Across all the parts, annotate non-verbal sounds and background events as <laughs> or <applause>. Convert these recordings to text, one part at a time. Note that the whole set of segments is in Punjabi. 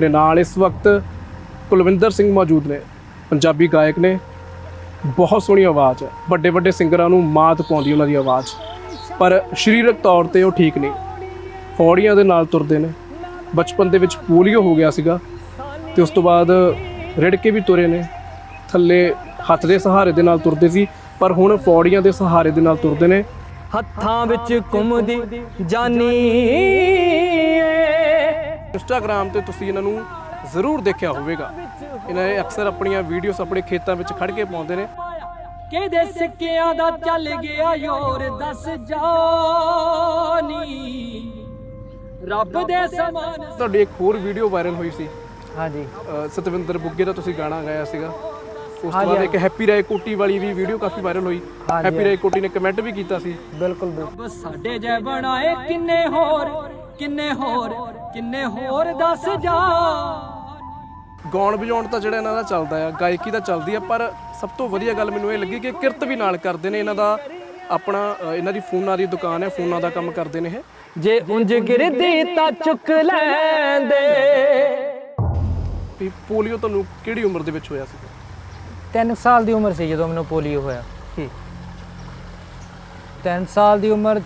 ਮੇਰੇ ਨਾਲ ਇਸ ਵਕਤ ਕੁਲਵਿੰਦਰ ਸਿੰਘ ਮੌਜੂਦ ਨੇ। ਪੰਜਾਬੀ ਗਾਇਕ ਨੇ। ਬਹੁਤ ਸੋਹਣੀ ਆਵਾਜ਼ ਹੈ। ਵੱਡੇ ਵੱਡੇ ਸਿੰਗਰਾਂ ਨੂੰ ਮਾਤ ਪਾਉਂਦੀ ਉਹਨਾਂ ਦੀ ਆਵਾਜ਼। ਪਰ ਸਰੀਰਕ ਤੌਰ ਤੇ ਉਹ ਠੀਕ ਨਹੀਂ। ਫੌੜੀਆਂ ਦੇ ਨਾਲ ਤੁਰਦੇ ਨੇ। ਬਚਪਨ ਦੇ ਵਿੱਚ ਪੋਲੀਓ ਹੋ ਗਿਆ ਸੀਗਾ। ਤੇ ਉਸ ਤੋਂ ਬਾਅਦ ਰਿੜ ਕੇ ਵੀ ਤੁਰੇ ਨੇ। ਥੱਲੇ ਹੱਥ ਦੇ ਸਹਾਰੇ ਦੇ ਨਾਲ ਤੁਰਦੇ ਸੀ। ਪਰ ਹੁਣ ਫੌੜੀਆਂ ਦੇ ਸਹਾਰੇ ਦੇ ਨਾਲ ਤੁਰਦੇ ਨੇ। ਹੱਥਾਂ ਵਿੱਚ ਘੁੰਮਦੀ ਜਾਨੀ ਇੰਸਟਾਗ੍ਰam ਤੇ ਤੁਸੀਂ ਇਹਨਾਂ ਨੂੰ ਜ਼ਰੂਰ ਦੇਖਿਆ ਹੋਵੇਗਾ। ਇਹਨਾਂ ਨੇ ਅਕਸਰ ਆਪਣੀਆਂ ਵੀਡੀਓਜ਼ ਆਪਣੇ ਖੇਤਾਂ ਵਿੱਚ ਖੜ ਕੇ ਪਾਉਂਦੇ ਨੇ। ਕਿਹਦੇ ਸਿੱਕਿਆਂ ਦਾ ਚੱਲ ਗਿਆ ਯੋਰ ਦੱਸ ਜਾਨੀ। ਰੱਬ ਦੇ ਸਮਾਨ ਤੁਹਾਡੀ ਇੱਕ ਹੋਰ ਵੀਡੀਓ ਵਾਇਰਲ ਹੋਈ ਸੀ। ਹਾਂਜੀ। ਸਤਵਿੰਦਰ ਬੁੱਗੇ ਦਾ ਤੁਸੀਂ ਗਾਣਾ ਗਾਇਆ ਸੀਗਾ। ਉਸ ਤੋਂ ਬਾਅਦ ਇੱਕ ਹੈਪੀ ਰਾਏ ਕੋਟੀ ਵਾਲੀ ਵੀ ਵੀਡੀਓ ਕਾਫੀ ਵਾਇਰਲ ਹੋਈ। ਹੈਪੀ ਰਾਏ ਕੋਟੀ ਨੇ ਕਮੈਂਟ ਵੀ ਕੀਤਾ ਸੀ। ਬਿਲਕੁਲ ਬਿਲਕੁਲ। ਸਾਡੇ ਜੈ ਬਣਾਏ ਕਿੰਨੇ ਹੋਰ ਕਿੰਨੇ ਹੋਰ ਕਿੰਨੇ ਹੋਰ ਦੱਸ ਜਾ। ਗਾਉਣ ਵਜਾਉਣ ਤਾਂ ਜਿਹੜਾ ਇਹਨਾਂ ਦਾ ਚੱਲਦਾ ਆ ਗਾਇਕੀ ਤਾਂ ਚੱਲਦੀ ਆ ਪਰ ਸਭ ਤੋਂ ਵਧੀਆ ਗੱਲ ਮੈਨੂੰ ਇਹ ਲੱਗੀ ਕਿ ਕਿਰਤ ਵੀ ਨਾਲ ਕਰਦੇ ਨੇ ਇਹਨਾਂ ਦਾ। ਆਪਣਾ ਇਹਨਾਂ ਦੀ ਫੋਨਾਂ ਦੀ ਦੁਕਾਨ ਹੈ ਫੋਨਾਂ ਦਾ ਕੰਮ ਕਰਦੇ ਨੇ ਇਹ। ਜੇ ਉਂਝ ਗਿਰਦੀ ਤਾਂ ਚੁੱਕ ਲੈਂਦੇ। ਵੀ ਪੋਲੀਓ ਤੁਹਾਨੂੰ ਕਿਹੜੀ ਉਮਰ ਦੇ ਵਿੱਚ ਹੋਇਆ ਸੀ? 3 ਸਾਲ ਦੀ ਉਮਰ ਸੀ ਜਦੋਂ ਮੈਨੂੰ ਪੋਲੀਓ ਹੋਇਆ। ਹੂੰ 3 ਸਾਲ ਦੀ ਉਮਰ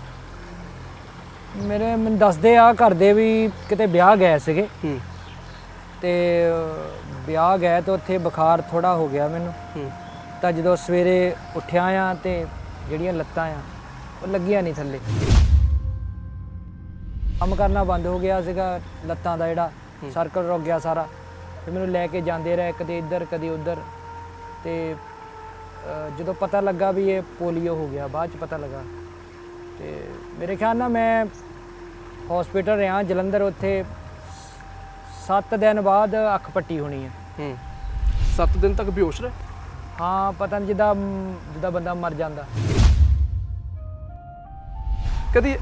ਮੇਰੇ ਮੈਨੂੰ ਦੱਸਦੇ ਆ ਘਰ ਦੇ ਵੀ ਕਿਤੇ ਵਿਆਹ ਗਏ ਸੀਗੇ। ਹੂੰ। ਤੇ ਵਿਆਹ ਗਏ ਤੇ ਉੱਥੇ ਬੁਖਾਰ ਥੋੜਾ ਹੋ ਗਿਆ ਮੈਨੂੰ। ਹੂੰ। ਤਾਂ ਜਦੋਂ ਸਵੇਰੇ ਉੱਠਿਆ ਆ ਤੇ ਜਿਹੜੀਆਂ ਲੱਤਾਂ ਆ ਉਹ ਲੱਗੀਆਂ ਨਹੀਂ ਥੱਲੇ। ਕੰਮ ਕਰਨਾ ਬੰਦ ਹੋ ਗਿਆ ਸੀਗਾ ਲੱਤਾਂ ਦਾ ਜਿਹੜਾ ਸਰਕਲ ਰੁਕ ਗਿਆ ਸਾਰਾ। ਤੇ ਮੈਨੂੰ ਲੈ ਕੇ ਜਾਂਦੇ ਰਹੇ ਕਦੇ ਇੱਧਰ ਕਦੇ ਉੱਧਰ। ਤੇ ਜਦੋਂ ਪਤਾ ਲੱਗਾ ਵੀ ਇਹ ਪੋਲੀਓ ਹੋ ਗਿਆ ਬਾਅਦ ਚ ਪਤਾ ਲੱਗਾ। ਤੇ ਮੇਰੇ ਖਿਆਲ ਨਾਲ ਮੈਂ ਹਸਪੀਟਲ ਰਿਹਾ ਜਲੰਧਰ ਉੱਥੇ 7 ਦਿਨ ਬਾਅਦ ਅੱਖ ਪੱਟੀ ਹੋਣੀ ਹੈ। ਹੂੰ। 7 ਦਿਨ ਤੱਕ ਬੇਹੋਸ਼ ਰਹੇ? ਹਾਂ ਪਤਾ ਨਹੀਂ ਜਿੱਦਾਂ ਜਿੱਦਾਂ ਬੰਦਾ ਮਰ ਜਾਂਦਾ। ਕਦੀ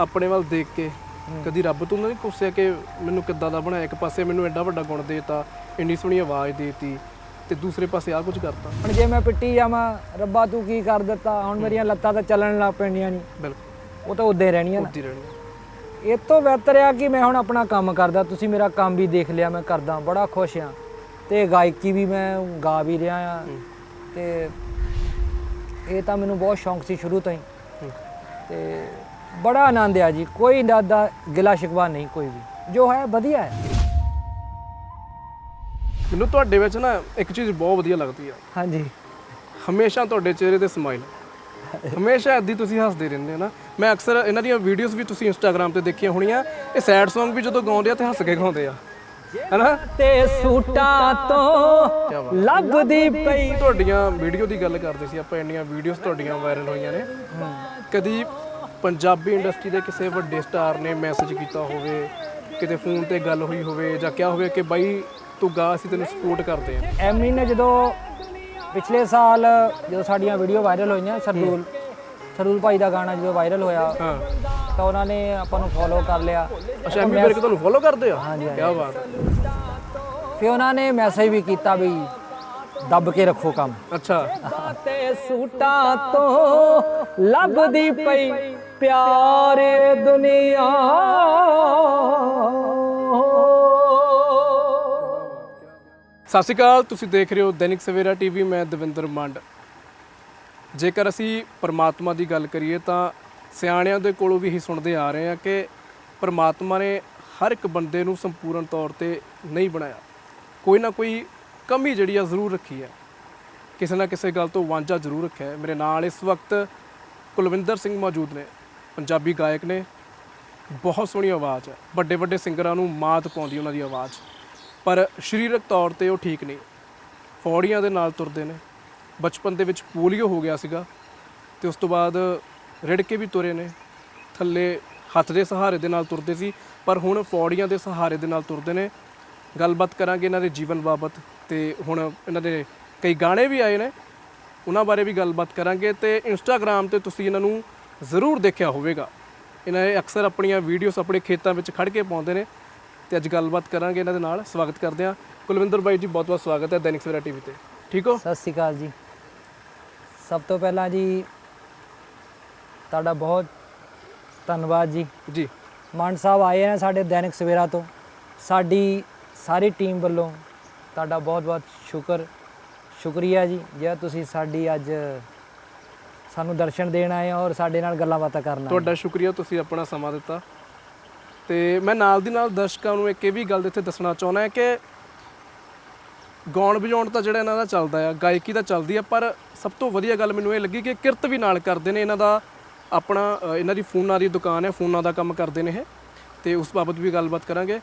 ਆਪਣੇ ਵੱਲ ਦੇਖ ਕੇ ਕਦੀ ਰੱਬ ਤੋਂ ਨਹੀਂ ਕੋਸਿਆ ਕਿ ਮੈਨੂੰ ਕਿੱਦਾਂ ਦਾ ਬਣਾਇਆ? ਇੱਕ ਪਾਸੇ ਮੈਨੂੰ ਐਡਾ ਵੱਡਾ ਗੁਣ ਦੇਤਾ ਇੰਨੀ ਸੋਹਣੀ ਆਵਾਜ਼ ਦੇਤੀ। ਤੇ ਦੂਸਰੇ ਪਾਸੇ ਆ ਕੁਝ ਕਰਤਾ। ਹੁਣ ਜੇ ਮੈਂ ਪਿੱਟੀ ਜਾਵਾਂ ਰੱਬਾ ਤੂੰ ਕੀ ਕਰ ਦਿੱਤਾ? ਹੁਣ ਮੇਰੀਆਂ ਲੱਤਾਂ ਤਾਂ ਚੱਲਣ ਲੱਗ ਪੈਣੀਆਂ ਨਹੀਂ ਬਿਲਕੁਲ। ਉਹ ਤਾਂ ਉਦਾਂ ਰਹਿਣੀਆਂ ਨਾ। ਉੱਦੀ ਰਹਿਣੀ ਇਹ ਤੋਂ ਬਿਹਤਰ ਆ ਕਿ ਮੈਂ ਹੁਣ ਆਪਣਾ ਕੰਮ ਕਰਦਾ। ਤੁਸੀਂ ਮੇਰਾ ਕੰਮ ਵੀ ਦੇਖ ਲਿਆ ਮੈਂ ਕਰਦਾ ਬੜਾ ਖੁਸ਼ ਆ। ਤੇ ਗਾਇਕੀ ਵੀ ਮੈਂ ਗਾ ਵੀ ਰਿਹਾ ਆ। ਤੇ ਇਹ ਤਾਂ ਮੈਨੂੰ ਬਹੁਤ ਸ਼ੌਂਕ ਸੀ ਸ਼ੁਰੂ ਤੋਂ ਹੀ। ਹੂੰ। ਤੇ ਬੜਾ ਆਨੰਦ ਆ ਜੀ। ਕੋਈ ਦਾਦਾ ਗਿਲਾ ਸ਼ਿਕਵਾ ਨਹੀਂ ਕੋਈ ਵੀ। ਜੋ ਹੈ ਵਧੀਆ ਹੈ। ਮੈਨੂੰ ਤੁਹਾਡੇ ਵਿੱਚ ਨਾ ਇੱਕ ਚੀਜ਼ ਬਹੁਤ ਵਧੀਆ ਲੱਗਦੀ ਆ। ਹਾਂਜੀ। ਹਮੇਸ਼ਾ ਤੁਹਾਡੇ ਚਿਹਰੇ ਤੇ ਸਮਾਈਲ ਹਮੇਸ਼ਾ ਏਦੀ ਤੁਸੀਂ ਹੱਸਦੇ ਰਹਿੰਦੇ ਹੋ ਨਾ। ਮੈਂ ਅਕਸਰ ਇਹਨਾਂ ਦੀਆਂ ਵੀਡੀਓਜ਼ ਵੀ ਤੁਸੀਂ ਇੰਸਟਾਗ੍ਰam ਤੇ ਦੇਖੀਆਂ ਹੋਣੀਆਂ। ਇਹ ਸੈਡ Song ਵੀ ਜਦੋਂ ਗਾਉਂਦੇ ਆ ਤੇ ਹੱਸ ਕੇ ਗਾਉਂਦੇ ਆ। ਹੈਨਾ? ਤੇ ਸੂਟਾਂ ਤੋਂ ਲੱਭਦੀ ਪਈ। ਤੁਹਾਡੀਆਂ ਵੀਡੀਓ ਦੀ ਗੱਲ ਕਰਦੇ ਸੀ ਆਪਾਂ ਇੰਨੀਆਂ ਵੀਡੀਓਜ਼ ਤੁਹਾਡੀਆਂ ਵਾਇਰਲ ਹੋਈਆਂ ਨੇ। ਕਦੀ ਪੰਜਾਬੀ ਇੰਡਸਟਰੀ ਦੇ ਕਿਸੇ ਵੱਡੇ ਸਟਾਰ ਨੇ ਮੈਸੇਜ ਕੀਤਾ ਹੋਵੇ ਕਿਤੇ ਫੋਨ ਤੇ ਗੱਲ ਹੋਈ ਹੋਵੇ ਜਾਂ ਕਿਹਾ ਹੋਵੇ ਕਿ ਬਾਈ ਤੂੰ ਗਾ ਅਸੀਂ ਤੈਨੂੰ ਸਪੋਰਟ ਕਰਦੇ ਆ ਐਮੀ ਨੇ ਜਦੋਂ ਪਿਛਲੇ ਸਾਲ ਜਦੋਂ ਸਾਡੀਆਂ ਵੀਡੀਓ ਵਾਇਰਲ ਹੋਈਆਂ ਸਰਦੂਲ ਸਰਦੂਲ ਭਾਈ ਦਾ ਗਾਣਾ ਜਦੋਂ ਵਾਇਰਲ ਹੋਇਆ ਹਾਂ। ਤਾਂ ਉਹਨਾਂ ਨੇ ਆਪਾਂ ਨੂੰ ਫੋਲੋ ਕਰ ਲਿਆ। ਅੱਛਾ ਐਮੀ ਵੀਰ ਕਿ ਤੁਹਾਨੂੰ ਫੋਲੋ ਕਰਦੇ ਆ? ਹਾਂਜੀ। ਕੀ ਬਾਤ ਫਿਰ ਉਹਨਾਂ ਨੇ ਮੈਸੇਜ ਵੀ ਕੀਤਾ ਵੀ ਦੱਬ ਕੇ ਰੱਖੋ ਕੰਮ। ਅੱਛਾ। ਤੇ ਸੂਟਾਂ ਤੋਂ ਲੱਭਦੀ ਪਈ ਪਿਆਰੇ ਦੁਨੀਆ। ਸਤਿ ਸ਼੍ਰੀ ਅਕਾਲ, ਤੁਸੀਂ ਦੇਖ ਰਹੇ ਹੋ ਦੈਨਿਕ ਸਵੇਰਾ ਟੀਵੀ, ਮੈਂ ਦਵਿੰਦਰ ਮੰਡ। ਜੇਕਰ ਅਸੀਂ ਪਰਮਾਤਮਾ ਦੀ ਗੱਲ ਕਰੀਏ ਤਾਂ ਸਿਆਣਿਆਂ ਦੇ ਕੋਲੋਂ ਵੀ ਇਹੀ ਸੁਣਦੇ ਆ ਰਹੇ ਹਾਂ ਕਿ ਪਰਮਾਤਮਾ ਨੇ ਹਰ ਇੱਕ ਬੰਦੇ ਨੂੰ ਸੰਪੂਰਨ ਤੌਰ ਤੇ ਨਹੀਂ ਬਣਾਇਆ। ਕੋਈ ਨਾ ਕੋਈ ਕਮੀ ਜਿਹੜੀ ਆ ਜ਼ਰੂਰ ਰੱਖੀ ਹੈ। ਕਿਸੇ ਨਾ ਕਿਸੇ ਗੱਲ ਤੋਂ ਵਾਂਝਾ ਜ਼ਰੂਰ ਰੱਖਿਆ ਹੈ। ਮੇਰੇ ਨਾਲ ਇਸ ਵਕਤ ਕੁਲਵਿੰਦਰ ਸਿੰਘ ਮੌਜੂਦ ਨੇ, ਪੰਜਾਬੀ ਗਾਇਕ ਨੇ। ਬਹੁਤ ਸੋਹਣੀ ਆਵਾਜ਼ ਹੈ। ਵੱਡੇ ਵੱਡੇ ਸਿੰਗਰਾਂ ਨੂੰ ਮਾਤ ਪਾਉਂਦੀ ਉਹਨਾਂ ਦੀ ਆਵਾਜ਼। ਪਰ ਸਰੀਰਕ ਤੌਰ ਤੇ ਉਹ ਠੀਕ ਨਹੀਂ। ਫੌੜੀਆਂ ਦੇ ਨਾਲ ਤੁਰਦੇ ਨੇ। ਬਚਪਨ ਦੇ ਵਿੱਚ ਪੋਲੀਓ ਹੋ ਗਿਆ ਸੀਗਾ ਤੇ ਉਸ ਤੋਂ ਬਾਅਦ ਰਿੜ ਕੇ ਵੀ ਤੁਰੇ ਨੇ। ਥੱਲੇ ਹੱਥ ਦੇ ਸਹਾਰੇ ਦੇ ਨਾਲ ਤੁਰਦੇ ਸੀ, ਪਰ ਹੁਣ ਫੌੜੀਆਂ ਦੇ ਸਹਾਰੇ ਦੇ ਨਾਲ ਤੁਰਦੇ ਨੇ। ਗੱਲਬਾਤ ਕਰਾਂਗੇ ਇਹਨਾਂ ਦੇ ਜੀਵਨ ਬਾਬਤ ਤੇ ਹੁਣ ਇਹਨਾਂ ਦੇ ਕਈ ਗਾਣੇ ਵੀ ਆਏ ਨੇ। ਉਹਨਾਂ ਬਾਰੇ ਵੀ ਗੱਲਬਾਤ ਕਰਾਂਗੇ ਤੇ ਇੰਸਟਾਗ੍ਰam ਤੇ ਤੁਸੀਂ ਇਹਨਾਂ ਨੂੰ ਜ਼ਰੂਰ ਦੇਖਿਆ ਹੋਵੇਗਾ। ਇਹਨਾਂ ਨੇ ਅਕਸਰ ਆਪਣੀਆਂ ਵੀਡੀਓਜ਼ ਆਪਣੇ ਖੇਤਾਂ ਵਿੱਚ ਖੜ ਕੇ ਪਾਉਂਦੇ ਨੇ। ਤੇ ਅੱਜ ਗੱਲਬਾਤ ਕਰਾਂਗੇ ਇਹਨਾਂ ਦੇ ਨਾਲ। ਸਵਾਗਤ ਕਰਦੇ ਹਾਂ। ਕੁਲਵਿੰਦਰ ਬਾਈ ਜੀ ਬਹੁਤ ਬਹੁਤ ਸਵਾਗਤ ਹੈ ਦੈਨਿਕ ਸਵੇਰਾ ਟੀਵੀ ਤੇ। ਠੀਕ ਹੋ? ਸਤਿ ਸ਼੍ਰੀ ਅਕਾਲ ਜੀ। ਸਭ ਤੋਂ ਪਹਿਲਾਂ ਜੀ ਤੁਹਾਡਾ ਬਹੁਤ ਧੰਨਵਾਦ ਜੀ। ਜੀ। ਮਾਨ ਸਾਹਿਬ ਆਏ ਨੇ ਸਾਡੇ ਦੈਨਿਕ ਸਵੇਰਾ ਤੋਂ। ਸਾਡੀ ਸਾਰੀ ਟੀਮ ਵੱਲੋਂ ਤੁਹਾਡਾ ਬਹੁਤ-ਬਹੁਤ ਸ਼ੁਕਰ ਸ਼ੁਕਰੀਆ ਜੀ। ਜੇ ਤੁਸੀਂ ਸਾਡੀ ਅੱਜ ਸਾਨੂੰ ਦਰਸ਼ਨ ਦੇਣ ਆਏ ਔਰ ਸਾਡੇ ਨਾਲ ਗੱਲਾਂ ਬਾਤਾਂ ਕਰਨ। ਤੁਹਾਡਾ ਸ਼ੁਕਰੀਆ ਤੁਸੀਂ ਆਪਣਾ ਸਮਾਂ ਦਿੱਤਾ। ਤੇ ਮੈਂ ਨਾਲ ਦੀ ਨਾਲ ਦਰਸ਼ਕਾਂ ਨੂੰ ਇੱਕ ਇਹ ਵੀ ਗੱਲ ਇੱਥੇ ਦੱਸਣਾ ਚਾਹੁੰਦਾ ਹਾਂ ਕਿ ਗਾਉਣ ਵਜਾਉਣ ਤਾਂ ਜਿਹੜਾ ਇਹਨਾਂ ਦਾ ਚੱਲਦਾ ਆ ਗਾਇਕੀ ਤਾਂ ਚੱਲਦੀ ਆ ਪਰ ਸਭ ਤੋਂ ਵਧੀਆ ਗੱਲ ਮੈਨੂੰ ਇਹ ਲੱਗੀ ਕਿ ਕਿਰਤ ਵੀ ਨਾਲ ਕਰਦੇ ਨੇ ਇਹਨਾਂ ਦਾ ਆਪਣਾ ਇਹਨਾਂ ਦੀ ਫੋਨਾਂ ਦੀ ਦੁਕਾਨ ਹੈ ਫੋਨਾਂ ਦਾ ਕੰਮ ਕਰਦੇ ਨੇ ਇਹ। ਤੇ ਉਸ ਬਾਬਤ ਵੀ ਗੱਲਬਾਤ ਕਰਾਂਗੇ।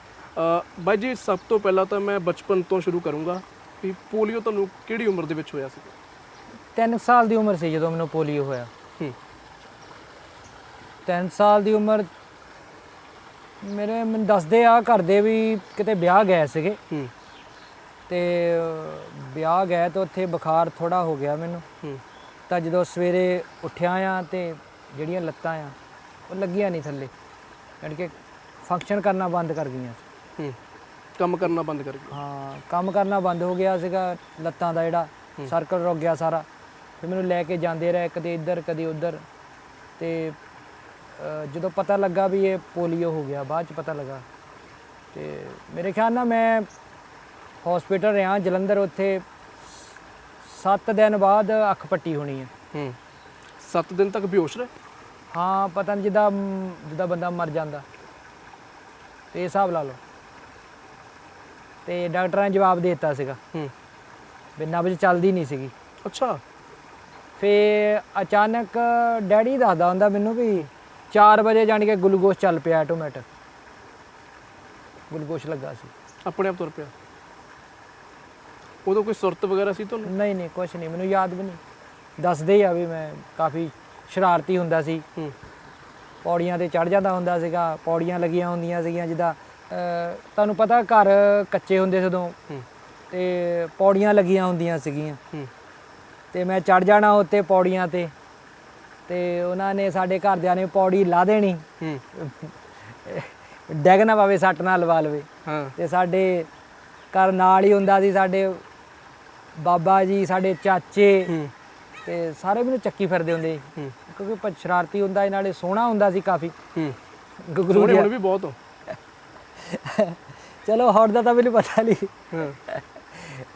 ਬਾਈ ਜੀ ਸਭ ਤੋਂ ਪਹਿਲਾਂ ਤਾਂ ਮੈਂ ਬਚਪਨ ਤੋਂ ਸ਼ੁਰੂ ਕਰੂੰਗਾ ਵੀ ਪੋਲੀਓ ਤੁਹਾਨੂੰ ਕਿਹੜੀ ਉਮਰ ਦੇ ਵਿੱਚ ਹੋਇਆ ਸੀ? ਤਿੰਨ ਸਾਲ ਦੀ ਉਮਰ ਸੀ ਜਦੋਂ ਮੈਨੂੰ ਪੋਲੀਓ ਹੋਇਆ। ਹੂੰ। ਤਿੰਨ ਸਾਲ ਦੀ ਉਮਰ ਮੇਰੇ ਮੈਨੂੰ ਦੱਸਦੇ ਆ ਘਰ ਦੇ ਵੀ ਕਿਤੇ ਵਿਆਹ ਗਏ ਸੀਗੇ। ਹੂੰ। ਤੇ ਵਿਆਹ ਗਏ ਤੇ ਉੱਥੇ ਬੁਖਾਰ ਥੋੜਾ ਹੋ ਗਿਆ ਮੈਨੂੰ। ਹੂੰ। ਤਾਂ ਜਦੋਂ ਸਵੇਰੇ ਉੱਠਿਆ ਆ ਤੇ ਜਿਹੜੀਆਂ ਲੱਤਾਂ ਆ ਉਹ ਲੱਗੀਆਂ ਨਹੀਂ ਥੱਲੇ। ਯਾਨੀ ਕਿ ਫੰਕਸ਼ਨ ਕਰਨਾ ਬੰਦ ਕਰ ਗਈਆਂ ਹੂੰ। ਕੰਮ ਕਰਨਾ ਬੰਦ ਕਰ ਗਏ ਹਾਂ ਕੰਮ ਕਰਨਾ ਬੰਦ ਹੋ ਗਿਆ ਸੀਗਾ ਲੱਤਾਂ ਦਾ ਜਿਹੜਾ ਸਰਕਲ ਰੁਕ ਗਿਆ ਸਾਰਾ। ਫਿਰ ਮੈਨੂੰ ਲੈ ਕੇ ਜਾਂਦੇ ਰਹੇ ਕਦੇ ਇੱਧਰ ਕਦੇ ਉੱਧਰ। ਤੇ ਜਦੋਂ ਪਤਾ ਲੱਗਾ ਵੀ ਇਹ ਪੋਲੀਓ ਹੋ ਗਿਆ ਬਾਅਦ ਚ ਪਤਾ ਲੱਗਾ। ਤੇ ਮੇਰੇ ਖਿਆਲ ਨਾਲ ਮੈਂ ਹਸਪੀਟਲ ਰਿਹਾ ਜਲੰਧਰ ਉੱਥੇ 7 ਦਿਨ ਬਾਅਦ ਅੱਖ ਪੱਟੀ ਹੋਣੀ ਹੈ। ਹੂੰ। 7 ਦਿਨ ਤੱਕ ਬੇਹੋਸ਼ ਰਹੇ ਹਾਂ ਪਤਾ ਨਹੀਂ ਜਿੱਦਾਂ ਜਿੱਦਾਂ ਬੰਦਾ ਮਰ ਜਾਂਦਾ। ਤੇ ਇਹ ਹਿਸਾਬ ਲਾ ਲਓ। ਤੇ ਡਾਕਟਰਾਂ ਨੇ ਜਵਾਬ ਦੇ ਦਿੱਤਾ ਸੀਗਾ। ਹੂੰ। ਵੀ ਨਬਜ਼ ਚੱਲਦੀ ਨਹੀਂ ਸੀਗੀ। ਅੱਛਾ। ਫੇ ਅਚਾਨਕ ਡੈਡੀ ਦੱਸਦਾ ਹੁੰਦਾ ਮੈਨੂੰ ਵੀ 4 ਵਜੇ ਜਾਣ ਕੇ ਗਲੂਕੋਸ ਚੱਲ ਪਿਆ ਆਟੋਮੈਟਿਕ। ਗਲੂਕੋਸ ਲੱਗਾ ਸੀ। ਆਪਣੇ ਆਪ ਤੁਰ ਪਿਆ। ਉਦੋਂ ਕੋਈ ਸੁਰਤ ਵਗੈਰਾ ਸੀ ਤੁਹਾਨੂੰ? ਨਹੀਂ ਨਹੀਂ ਕੁਝ ਨਹੀਂ ਮੈਨੂੰ ਯਾਦ ਵੀ ਨਹੀਂ। ਦੱਸਦੇ ਆ ਵੀ ਮੈਂ ਕਾਫੀ ਸ਼ਰਾਰਤੀ ਹੁੰਦਾ ਸੀ। ਹੂੰ। ਪੌੜੀਆਂ ਤੇ ਚੜ ਜਾਂਦਾ ਹੁੰਦਾ ਸੀਗਾ ਪੌੜੀਆਂ ਲੱਗੀਆਂ ਹੁੰਦੀਆਂ ਸੀਗੀਆਂ ਜਿੱਦਾਂ ਤੁਹਾਨੂੰ ਪਤਾ ਘਰ ਕੱਚੇ ਹੁੰਦੇ ਹੂੰ। ਤੇ ਪੌੜੀਆਂ ਲੱਗੀਆਂ ਹੁੰਦੀਆਂ ਸੀਗੀਆਂ। ਹੂੰ। ਤੇ ਮੈਂ ਚੜ ਜਾਣਾ ਉੱਤੇ ਪੌੜੀਆਂ ਤੇ। ਤੇ ਉਹਨਾਂ ਨੇ ਸਾਡੇ ਘਰਦਿਆਂ ਨੇ ਪੌੜੀ ਲਾ ਦੇਣੀ। ਹੂੰ। ਡੈਗ ਨਾ ਪਵੇ ਸੱਟ ਨਾ ਲਵਾ ਲਵੇ। ਹਾਂ। ਤੇ ਸਾਡੇ ਘਰ ਨਾਲ ਹੀ ਹੁੰਦਾ ਸੀ ਸਾਡੇ ਬਾਬਾ ਜੀ ਸਾਡੇ ਚਾਚੇ ਤੇ ਸਾਰੇ ਮੈਨੂੰ ਚੱਕੀ ਫਿਰਦੇ ਹੁੰਦੇ ਸੀ। ਕਿਉਂਕਿ ਪ- ਸ਼ਰਾਰਤੀ ਹੁੰਦਾ ਇਹ ਨਾਲੇ ਸੋਹਣਾ ਹੁੰਦਾ ਸੀ ਕਾਫੀ। ਹੂੰ। ਸੋਹਣੇ ਜਿਹਾ। ਹੁਣ ਵੀ ਬਹੁਤ ਹੋ। <laughs> ਚਲੋ ਹੁਣ ਦਾ ਤਾਂ ਮੈਨੂੰ ਪਤਾ ਨਹੀਂ ਹਾਂ।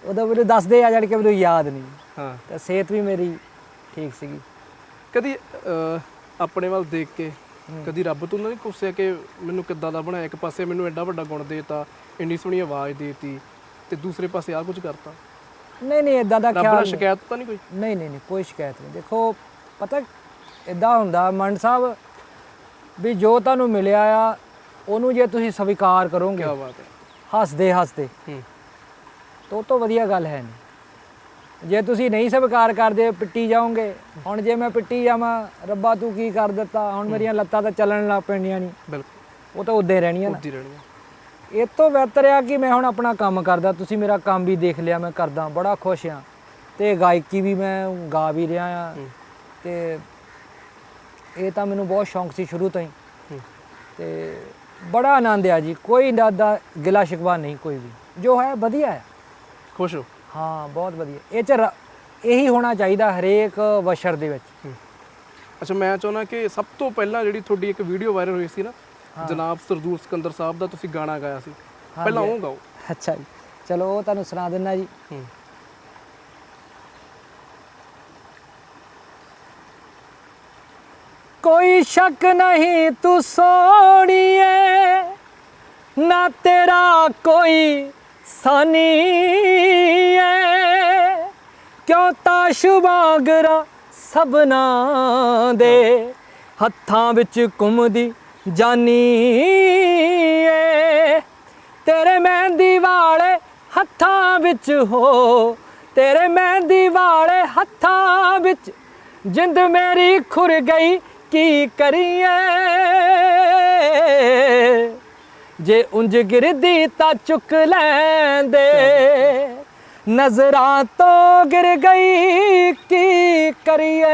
ਉਦੋਂ ਮੈਨੂੰ ਦੱਸਦੇ ਆ ਜਾਣ ਕੇ ਮੈਨੂੰ ਯਾਦ ਨਹੀਂ ਹਾਂ। ਤਾਂ ਸਿਹਤ ਵੀ ਮੇਰੀ ਠੀਕ ਸੀਗੀ। ਕਦੀ ਆਪਣੇ ਵੱਲ ਦੇਖ ਕੇ ਕਦੀ ਰੱਬ ਤੋਂ ਨਹੀਂ ਕੋਸਿਆ ਕਿ ਮੈਨੂੰ ਕਿੱਦਾਂ ਦਾ ਬਣਾਇਆ? ਇੱਕ ਪਾਸੇ ਮੈਨੂੰ ਐਡਾ ਵੱਡਾ ਗੁਣ ਦੇਤਾ ਇੰਨੀ ਸੋਹਣੀ ਆਵਾਜ਼ ਦੇਤੀ ਤੇ ਦੂਸਰੇ ਪਾਸੇ ਆ ਕੁਝ ਕਰਤਾ। ਨਹੀਂ ਨਹੀਂ ਇਦਾਂ ਦਾ ਰੱਬ ਖਿਆਲ ਨਾਲ। ਸ਼ਿਕਾਇਤ ਤਾਂ ਨਹੀਂ ਕੋਈ? ਨਹੀਂ ਨਹੀਂ ਨਹੀਂ ਕੋਈ ਸ਼ਿਕਾਇਤ ਨਹੀਂ। ਦੇਖੋ ਪਤਾ ਇਦਾਂ ਹੁੰਦਾ ਮਨ ਸਾਹਿਬ ਵੀ ਜੋ ਤੁਹਾਨੂੰ ਮਿਲਿਆ ਆ ਉਹਨੂੰ ਜੇ ਤੁਸੀਂ ਸਵੀਕਾਰ ਕਰੋਗੇ ਕੀ ਬਾਤ ਹੈ। ਹੱਸਦੇ ਹੱਸਦੇ ਹੂੰ। ਤਾਂ ਤੋਂ ਵਧੀਆ ਗੱਲ ਹੈ ਨਹੀਂ। ਜੇ ਤੁਸੀਂ ਨਹੀਂ ਸਵੀਕਾਰ ਕਰਦੇ ਪਿੱਟੀ ਜਾਓਗੇ। ਹੁਣ ਜੇ ਮੈਂ ਪਿੱਟੀ ਜਾਵਾਂ ਰੱਬਾ ਤੂੰ ਕੀ ਕਰ ਦਿੱਤਾ? ਹੁਣ ਮੇਰੀਆਂ ਲੱਤਾਂ ਤਾਂ ਚੱਲਣ ਲੱਗ ਪੈਣੀਆਂ ਨਹੀਂ ਬਿਲਕੁਲ। ਉਹ ਤਾਂ ਉੱਦੇ ਰਹਿਣੀਆਂ ਨਾ। ਉੱਦੀ ਰਹਿਣੀ ਆ। ਇਹ ਤੋਂ ਬਿਹਤਰ ਆ ਕਿ ਮੈਂ ਹੁਣ ਆਪਣਾ ਕੰਮ ਕਰਦਾ। ਤੁਸੀਂ ਮੇਰਾ ਕੰਮ ਵੀ ਦੇਖ ਲਿਆ ਮੈਂ ਕਰਦਾ ਬੜਾ ਖੁਸ਼ ਆ। ਤੇ ਗਾਇਕੀ ਵੀ ਮੈਂ ਗਾ ਵੀ ਰਿਹਾ ਆ। ਹੂੰ। ਤੇ ਇਹ ਤਾਂ ਮੈਨੂੰ ਬਹੁਤ ਸ਼ੌਂਕ ਸੀ ਸ਼ੁਰੂ ਤੋਂ ਹੀ। ਹੂੰ। ਤੇ ਬੜਾ ਆਨੰਦ ਆ ਜੀ। ਕੋਈ ਦਾਦਾ ਗਿਲਾ ਸ਼ਿਕਵਾ ਨਹੀਂ ਕੋਈ ਵੀ। ਜੋ ਹੈ ਵਧੀਆ ਹੈ ਖੁਸ਼ ਹੋ? ਹਾਂ ਬਹੁਤ ਵਧੀਆ। ਇਹ ਚ ਰ- ਇਹੀ ਹੋਣਾ ਚਾਹੀਦਾ ਹਰੇਕ ਵਸ਼ਰ ਦੇ ਵਿੱਚ। ਅੱਛਾ ਮੈਂ ਚਾਹੁੰਦਾ ਕਿ ਸਭ ਤੋਂ ਪਹਿਲਾਂ ਜਿਹੜੀ ਤੁਹਾਡੀ ਇੱਕ ਵੀਡੀਓ ਵਾਇਰਲ ਹੋਈ ਸੀ ਨਾ ਜਨਾਬ ਸਰਦੂਲ ਸਿਕੰਦਰ ਸਾਹਿਬ ਦਾ ਤੁਸੀਂ ਗਾਣਾ ਗਾਇਆ ਸੀ। ਪਹਿਲਾਂ ਉਹ ਗਾਓ। ਅੱਛਾ ਜੀ। ਚਲੋ ਉਹ ਤੁਹਾਨੂੰ ਸੁਣਾ ਦਿੰਦਾ ਜੀ। ਹੂੰ। ਕੋਈ ਸ਼ੱਕ ਨਹੀਂ ਤੂੰ ਸੋਹਣੀਏ ਨਾ ਤੇਰਾ ਕੋਈ ਸਾਨੀ ਏ ਕਿਉਂ ਤਾਸ਼ ਵਾਂਗਰਾ ਸਭਨਾ ਦੇ ਹੱਥਾਂ ਵਿੱਚ ਘੁੰਮਦੀ ਜਾਨੀ ਏ ਤੇਰੇ ਮਹਿੰਦੀ ਵਾਲੇ ਹੱਥਾਂ ਵਿੱਚ ਹੋ, ਤੇਰੇ ਮਹਿੰਦੀ ਵਾਲੇ ਹੱਥਾਂ ਵਿੱਚ ਜਿੰਦ ਮੇਰੀ ਖੁਰ ਗਈ, ਕੀ ਕਰੀਏ? ਜੇ ਉਂਝ ਗਿਰਦੀ ਤਾਂ ਚੁੱਕ ਲੈਂਦੇ। ਨਜ਼ਰਾਂ ਤੋਂ ਗਿਰ ਗਈ ਕੀ ਕਰੀਏ?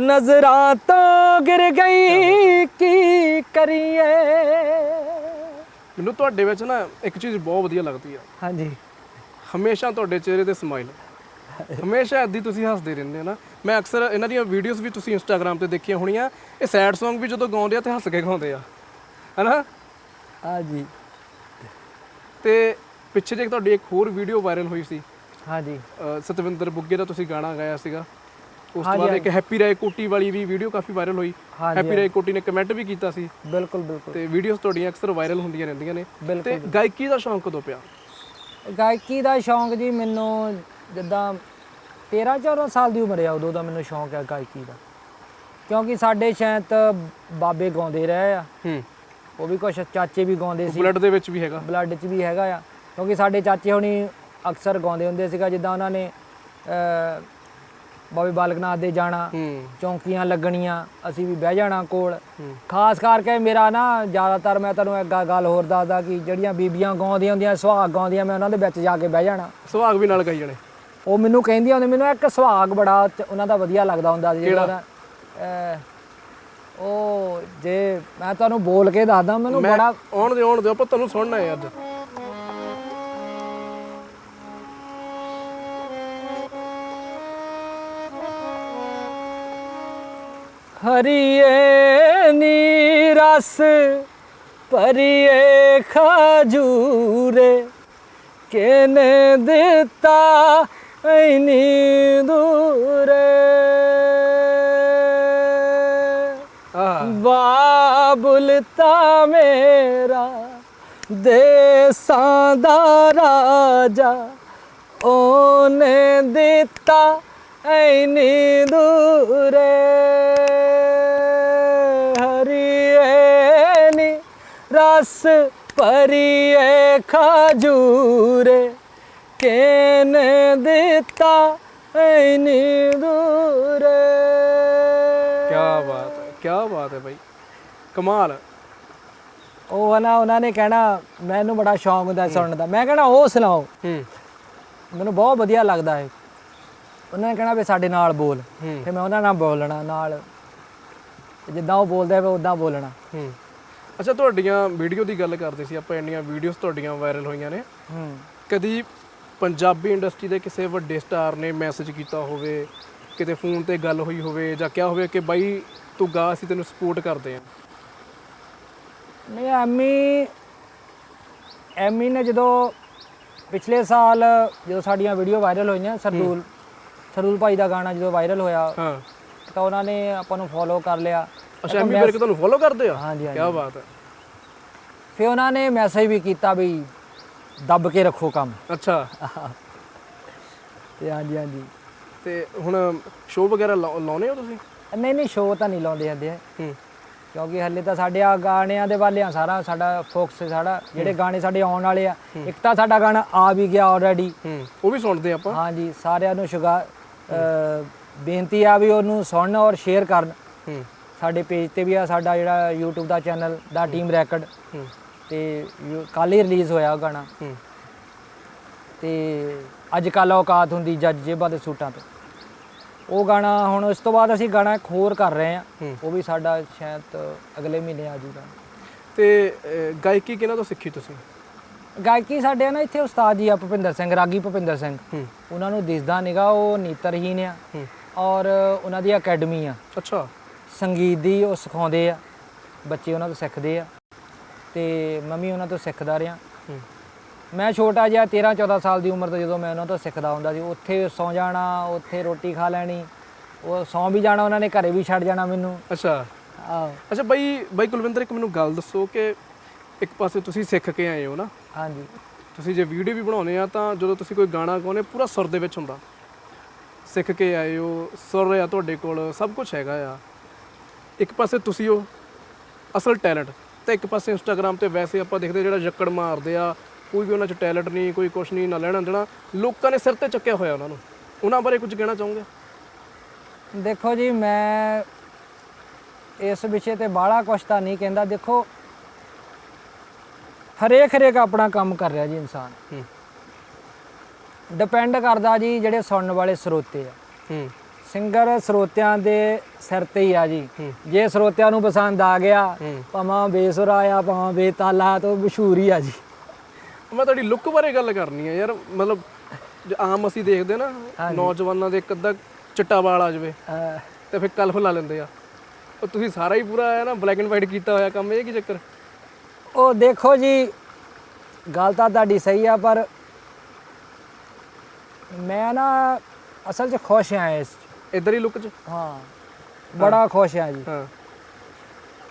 ਨਜ਼ਰਾਂ ਤੋਂ ਗਿਰ ਗਈ ਕੀ ਕਰੀਏ? ਮੈਨੂੰ ਤੁਹਾਡੇ ਵਿੱਚ ਨਾ ਇੱਕ ਚੀਜ਼ ਬਹੁਤ ਵਧੀਆ ਲੱਗਦੀ ਆ। ਹਾਂਜੀ। ਹਮੇਸ਼ਾ ਤੁਹਾਡੇ ਚਿਹਰੇ ਤੇ ਸਮਾਈਲ ਹਮੇਸ਼ਾ ਏਦੀ ਤੁਸੀਂ ਹੱਸਦੇ ਰਹਿੰਦੇ ਹੋ ਨਾ। ਮੈਂ ਅਕਸਰ ਇਹਨਾਂ ਦੀਆਂ ਵੀਡੀਓਜ਼ ਵੀ ਤੁਸੀਂ ਇੰਸਟਾਗ੍ਰam ਤੇ ਦੇਖੀਆਂ ਹੋਣੀਆਂ। ਇਹ ਸੈਡ Song ਵੀ ਜਦੋਂ ਗਾਉਂਦੇ ਆ ਤੇ ਹੱਸ ਕੇ ਗਾਉਂਦੇ ਆ। ਹਨਾ? ਹਾਂਜੀ। ਤੇ ਪਿੱਛੇ ਜੇ ਤੁਹਾਡੀ ਇੱਕ ਹੋਰ ਵੀਡੀਓ ਵਾਇਰਲ ਹੋਈ ਸੀ। ਹਾਂਜੀ। ਅ, ਸਤਵਿੰਦਰ ਬੁੱਗੇ ਦਾ ਤੁਸੀਂ ਗਾਣਾ ਗਾਇਆ ਸੀਗਾ। ਉਸ ਤੋਂ ਹਾਂਜੀ, ਬਾਅਦ ਇੱਕ ਹੈਪੀ ਰਾਏ ਕੋਟੀ ਵਾਲੀ ਵੀ ਵੀਡੀਓ ਕਾਫੀ ਵਾਇਰਲ ਹੋਈ। ਹਾਂਜੀ, ਹੈਪੀ ਰਾਏ ਕੋਟੀ ਨੇ ਕਮੈਂਟ ਵੀ ਕੀਤਾ ਸੀ। ਬਿਲਕੁਲ ਬਿਲਕੁਲ। ਤੇ ਵੀਡੀਓਜ਼ ਤੁਹਾਡੀਆਂ ਅਕਸਰ ਵਾਇਰਲ ਹੁੰਦੀਆਂ ਰਹਿੰਦੀਆਂ ਨੇ। ਬਿਲਕੁਲ। ਤੇ ਗਾਇਕੀ ਦਾ ਸ਼ੌਂਕ ਕਦੋਂ ਪਿਆ? ਗਾਇਕੀ ਦਾ ਸ਼ੌਂਕ ਜੀ ਮੈਨੂੰ ਜਿੱਦਾਂ 13 14 ਸਾਲ ਦੀ ਉਮਰ ਆ ਉਦੋਂ ਦਾ ਮੈਨੂੰ ਸ਼ੌਂਕ ਹੈ ਗਾਇਕੀ ਦਾ। ਕਿਉਂਕਿ ਸਾਡੇ ਸ਼ਾਇਦ ਬਾਬੇ ਗਾਉਂਦੇ ਰਹੇ ਆ। ਹੂੰ। ਉਹ ਵੀ ਕੁਛ ਚਾਚੇ ਵੀ ਗਾਉਂਦੇ ਸੀ। ਬਲੱਡ ਦੇ ਵਿੱਚ ਵੀ ਹੈਗਾ। ਬਲੱਡ 'ਚ ਵੀ ਹੈਗਾ ਆ। ਕਿਉਂਕਿ ਸਾਡੇ ਚਾਚੇ ਹੁਣੀ ਅਕਸਰ ਗਾਉਂਦੇ ਹੁੰਦੇ ਸੀਗਾ ਜਿੱਦਾਂ ਉਹਨਾਂ ਨੇ ਬਾਬੇ ਬਾਲਕਨਾਥ ਦੇ ਜਾਣਾ ਚੌਂਕੀਆਂ ਲੱਗਣੀਆਂ ਅਸੀਂ ਵੀ ਬਹਿ ਜਾਣਾ ਕੋਲ। ਖਾਸ ਕਰਕੇ ਮੇਰਾ ਨਾ ਜ਼ਿਆਦਾਤਰ ਮੈਂ ਤੁਹਾਨੂੰ ਇੱਕ ਗੱਲ ਹੋਰ ਦੱਸਦਾ ਕਿ ਜਿਹੜੀਆਂ ਬੀਬੀਆਂ ਗਾਉਂਦੀਆਂ ਹੁੰਦੀਆਂ ਸੁਹਾਗ ਗਾਉਂਦੀਆਂ ਮੈਂ ਉਹਨਾਂ ਦੇ ਵਿੱਚ ਜਾ ਕੇ ਬਹਿ ਜਾਣਾ। ਸੁਹਾਗ ਵੀ ਨਾਲ ਗਾਈ ਜਾਣੇ। ਉਹ ਮੈਨੂੰ ਕਹਿੰਦੀਆਂ ਹੁੰਦੇ ਮੈਨੂੰ ਇੱਕ ਸੁਹਾਗ ਬੜਾ ਉਹਨਾਂ ਦਾ ਵਧੀਆ ਲੱਗਦਾ ਹੁੰਦਾ ਸੀ ਜਿਹੜਾ ਉਹ ਜੇ ਮੈਂ ਤੁਹਾਨੂੰ ਬੋਲ ਕੇ ਦੱਸਦਾ ਮੈਨੂੰ ਮੈਂ ਬੜਾ ਆਉਣ ਦੇ ਆਉਣ ਦੇ ਆਪਾਂ ਤੁਹਾਨੂੰ ਸੁਣਨਾ ਹੈ ਅੱਜ। ਹਰੀਏ ਨੀ ਰਸ ਭਰੀਏ ਖਜੂਰੇ ਕਿਨੇ ਦਿੱਤਾ ਐਨੀ ਦੂਰੇ? ਬਾਬੁਲਤਾ ਮੇਰਾ। ਦੇਸਾਂ ਦਾ ਰਾਜਾ ਉਹਨੇ ਦਿੱਤਾ ਐਨੀ ਦੂਰੇ। ਹਰੀਏ ਨੀ ਰਸ ਭਰੀਏ ਖਜੂਰੇ। ਕੇਨ ਦਿੱਤਾ ਐਨੀ ਦੂਰੇ? ਹੈ ਬਾਤ ਹੈ ਭਾਈ ਕਮਾਲ। ਹੈ। ਉਹ ਨਾ ਉਹਨਾਂ ਨੇ ਕਹਿਣਾ ਮੈਨੂੰ ਬੜਾ ਸ਼ੌਂਕ ਹੁੰਦਾ ਸੁਣਨ ਦਾ। ਮੈਂ ਕਹਿਣਾ ਉਹ ਸੁਣਾਓ। ਹੂੰ। ਮੈਨੂੰ ਬਹੁਤ ਵਧੀਆ ਲੱਗਦਾ ਹੈ ਉਹਨਾਂ ਨੇ ਕਹਿਣਾ ਵੀ ਸਾਡੇ ਨਾਲ ਬੋਲ। ਹੂੰ। ਫਿਰ ਮੈਂ ਉਹਨਾਂ ਨਾਲ ਬੋਲਣਾ ਨਾਲ ਜਿੱਦਾਂ ਉਹ ਬੋਲਦੇ ਆ ਉਦਾਂ ਬੋਲਣਾ। ਹੂੰ। ਅੱਛਾ ਤੁਹਾਡੀਆਂ ਵੀਡੀਓ ਦੀ ਗੱਲ ਕਰਦੇ ਸੀ ਆਪਾਂ ਇੰਨੀਆਂ ਵੀਡੀਓਜ਼ ਤੁਹਾਡੀਆਂ ਵਾਇਰਲ ਹੋਈਆਂ ਨੇ। ਹੂੰ। ਕਦੀ ਪੰਜਾਬੀ ਇੰਡਸਟਰੀ ਦੇ ਕਿਸੇ ਵੱਡੇ ਸਟਾਰ ਨੇ ਮੈਸੇਜ ਕੀਤਾ ਹੋਵੇ ਕਿਤੇ ਫੋਨ ਤੇ ਗੱਲ ਹੋਈ ਹੋਵੇ ਜਾਂ ਕਿਹਾ ਹੋਵੇ ਕਿ ਬਾਈ ਤੂੰ ਗਾ ਅਸੀਂ ਤੈਨੂੰ ਸਪੋਰਟ ਕਰਦੇ ਆ ਨਹੀਂ ਐਮੀ ਐਮੀ ਨੇ ਜਦੋਂ ਪਿਛਲੇ ਸਾਲ ਜਦੋਂ ਸਾਡੀਆਂ ਵੀਡੀਓ ਵਾਇਰਲ ਹੋਈਆਂ ਸਰਦੂਲ ਸਰਦੂਲ ਭਾਈ ਦਾ ਗਾਣਾ ਜਦੋਂ ਵਾਇਰਲ ਹੋਇਆ ਹਾਂ। ਤਾਂ ਉਹਨਾਂ ਨੇ ਆਪਾਂ ਨੂੰ ਫੋਲੋ ਕਰ ਲਿਆ। ਅੱਛਾ ਐਮੀ ਵੀਰ ਕਿ ਤੁਹਾਨੂੰ ਫੋਲੋ ਕਰਦੇ ਆ? ਹਾਂਜੀ ਹਾਂਜੀ। ਕੀ ਬਾਤ ਹੈ। ਫਿਰ ਉਹਨਾਂ ਨੇ ਮੈਸੇਜ ਵੀ ਕੀਤਾ ਵੀ ਦੱਬ ਕੇ ਰੱਖੋ ਕੰਮ। ਅੱਛਾ। ਤੇ ਹਾਂਜੀ ਹਾਂਜੀ। ਤੇ ਹੁਣ ਸ਼ੋਅ ਵਗੈਰਾ ਲਾਉ- ਲਾਉਨੇ ਹੋ ਤੁਸੀਂ? ਨਹੀਂ ਨਹੀਂ ਸ਼ੋਅ ਤਾਂ ਨਹੀਂ ਲਾਉਂਦੇ ਜਾਂਦੇ ਹੂੰ। ਕਿਉਂਕਿ ਹੱਲੇ ਤਾਂ ਸਾਡੇ ਆ ਗਾਣਿਆਂ ਦੇ ਵੱਲ ਆ ਸਾਰਾ ਸਾਡਾ ਫੋਕਸ ਸਾਡਾ ਜਿਹੜੇ ਗਾਣੇ ਸਾਡੇ ਆਉਣ ਵਾਲੇ ਆ ਇੱਕ ਤਾਂ ਸਾਡਾ ਗਾਣਾ ਆ ਵੀ ਗਿਆ ਆਲਰੇਡੀ ਹੂੰ ਉਹ ਵੀ ਸੁਣਦੇ ਆਪਾਂ। ਹਾਂਜੀ ਸਾਰਿਆਂ ਨੂੰ ਸ਼ੁਗਾ ਬੇਨਤੀ ਆ ਵੀ ਉਹਨੂੰ ਸੁਣਨ ਔਰ ਸ਼ੇਅਰ ਕਰਨ। ਹੂੰ। ਸਾਡੇ ਪੇਜ ਤੇ ਵੀ ਆ ਸਾਡਾ ਜਿਹੜਾ YouTube ਦਾ ਚੈਨਲ ਦਾ ਟੀਮ ਰੈਕਡ ਤੇ ਕੱਲ ਹੀ ਰਿਲੀਜ਼ ਹੋਇਆ ਉਹ ਗਾਣਾ। ਤੇ ਅੱਜ ਕੱਲ ਔਕਾਤ ਹੁੰਦੀ ਜੱਜ ਜੇਬਾਂ ਦੇ ਸੂਟਾਂ ਤੇ। ਉਹ ਗਾਣਾ ਹੁਣ ਉਸ ਤੋਂ ਬਾਅਦ ਅਸੀਂ ਗਾਣਾ ਇੱਕ ਹੋਰ ਕਰ ਰਹੇ ਆ ਹੂੰ। ਉਹ ਵੀ ਸਾਡਾ ਸ਼ਾਇਦ ਅਗਲੇ ਮਹੀਨੇ ਆ ਜੂਗਾ। ਤੇ ਗਾਇਕੀ ਕਿਹਨਾਂ ਤੋਂ ਸਿੱਖੀ ਤੁਸੀਂ? ਗਾਇਕੀ ਸਾਡੇ ਨਾ ਇੱਥੇ ਉਸਤਾਦ ਜੀ ਆ ਭੁਪਿੰਦਰ ਸਿੰਘ ਰਾਗੀ ਭੁਪਿੰਦਰ ਸਿੰਘ। ਹੂੰ। ਉਹਨਾਂ ਨੂੰ ਦਿਸਦਾ ਨਿਗਾ ਉਹ ਨੀਤਰਹੀਨ ਆ। ਹੂੰ। ਔਰ ਉਹਨਾਂ ਦੀ ਅਕੈਡਮੀ ਆ। ਅੱਛਾ। ਸੰਗੀਤ ਦੀ ਉਹ ਸਿਖਾਉਂਦੇ ਆ। ਬੱਚੇ ਉਹਨਾਂ ਤੋਂ ਸਿੱਖਦੇ ਆ। ਤੇ ਮੰਮੀ ਉਹਨਾਂ ਤੋਂ ਸਿੱਖਦਾ ਰਿਹਾ। ਹੂੰ। ਮੈਂ ਛੋਟਾ ਜਿਹਾ 13 14 ਸਾਲ ਦੀ ਉਮਰ ਤੋਂ ਜਦੋਂ ਮੈਂ ਉਹਨਾਂ ਤੋਂ ਸਿੱਖਦਾ ਹੁੰਦਾ ਸੀ ਉੱਥੇ ਸੌ ਜਾਣਾ ਉੱਥੇ ਰੋਟੀ ਖਾ ਲੈਣੀ ਉਹ ਸੌ ਵੀ ਜਾਣਾ ਉਹਨਾਂ ਨੇ ਘਰੇ ਵੀ ਛੱਡ ਜਾਣਾ ਮੈਨੂੰ। ਅੱਛਾ। ਆਹੋ। ਅੱਛਾ ਬਾਈ ਬਾਈ ਕੁਲਵਿੰਦਰ ਇੱਕ ਮੈਨੂੰ ਗੱਲ ਦੱਸੋ ਕਿ ਇੱਕ ਪਾਸੇ ਤੁਸੀਂ ਸਿੱਖ ਕੇ ਆਏ ਹੋ ਨਾ। ਹਾਂਜੀ। ਤੁਸੀਂ ਜੇ ਵੀਡੀਓ ਵੀ ਬਣਾਉਨੇ ਆ ਤਾਂ ਜਦੋਂ ਤੁਸੀਂ ਕੋਈ ਗਾਣਾ ਗਾਉਨੇ ਪੂਰਾ ਸੁਰ ਦੇ ਵਿੱਚ ਹੁੰਦਾ। ਸਿੱਖ ਕੇ ਆਏ ਹੋ ਸੁਰ ਆ ਤੁਹਾਡੇ ਕੋਲ ਸਭ ਕੁਝ ਹੈਗਾ ਆ। ਇੱਕ ਪਾਸੇ ਤੁਸੀਂ ਹੋ ਅਸਲ ਟੈਲੈਂਟ ਤੇ ਇੱਕ ਪਾਸੇ ਇੰਸਟਾਗ੍ਰam ਤੇ ਵੈਸੇ ਆਪਾਂ ਦੇਖਦੇ ਜਿਹੜਾ ਜੱਕੜ ਮਾਰਦੇ ਆ ਕੋਈ ਵੀ ਉਹਨਾਂ 'ਚ ਟੈਲੈਂਟ ਨਹੀਂ ਕੋਈ ਕੁਛ ਨਹੀਂ ਨਾ ਲੈਣਾ ਦੇਣਾ। ਲੋਕਾਂ ਨੇ ਸਿਰ ਤੇ ਚੱਕਿਆ ਹੋਇਆ ਉਹਨਾਂ ਨੂੰ। ਉਹਨਾਂ ਬਾਰੇ ਕੁਝ ਕਹਿਣਾ ਚਾਹੋਗੇ? ਦੇਖੋ ਜੀ ਮੈਂ ਇਸ ਵਿਸ਼ੇ ਤੇ ਬਾਹਲਾ ਕੁਛ ਤਾਂ ਨਹੀਂ ਕਹਿੰਦਾ। ਦੇਖੋ ਹਰੇਕ ਹਰੇਕ ਆਪਣਾ ਕੰਮ ਕਰ ਰਿਹਾ ਜੀ ਇਨਸਾਨ। ਡਿਪੈਂਡ ਕਰਦਾ ਜੀ ਜਿਹੜੇ ਸੁਣਨ ਵਾਲੇ ਸਰੋਤੇ ਆ। ਹੂੰ। ਸਿੰਗਰ ਸਰੋਤਿਆਂ ਦੇ ਸਿਰ ਤੇ ਹੀ ਆ ਜੀ। ਜੇ ਸਰੋਤਿਆਂ ਨੂੰ ਪਸੰਦ ਆ ਗਿਆ। ਭਾਵੇਂ ਬੇਸੁਰਾ ਆ ਭਾਵੇਂ ਬੇਤਾਲਾ ਤਾਂ ਮਸ਼ਹੂਰ ਹੀ ਆ ਜੀ। ਮੈਂ ਤੁਹਾਡੀ ਲੁੱਕ ਬਾਰੇ ਗੱਲ ਕਰਨੀ ਹੈ ਯਾਰ ਮਤਲਬ ਜੇ ਆਮ ਅਸੀਂ ਦੇਖਦੇ ਨਾ ਨੌਜਵਾਨਾਂ ਦੇ ਇੱਕ ਅੱਧਾ ਚਿੱਟਾ ਵਾਲ ਆ ਜਾਵੇ ਤੇ ਫਿਰ ਕਲਫ ਲਾ ਲੈਂਦੇ ਆ। ਉਹ ਤੁਸੀਂ ਸਾਰਾ ਹੀ ਪੂਰਾ ਹੈ ਨਾ ਬਲੈਕ ਐਂਡ ਵਾਈਟ ਕੀਤਾ ਹੋਇਆ ਕੰਮ ਇਹ ਕੀ ਚੱਕਰ? ਉਹ ਦੇਖੋ ਜੀ ਗੱਲ ਤਾਂ ਤੁਹਾਡੀ ਸਹੀ ਆ ਪਰ ਮੈਂ ਨਾ ਅਸਲ 'ਚ ਖੁਸ਼ ਆ ਇਸ। ਇਧਰ ਹੀ ਲੁੱਕ ਚ? ਹਾਂ ਬੜਾ ਖੁਸ਼ ਆ ਜੀ। ਹਾਂ।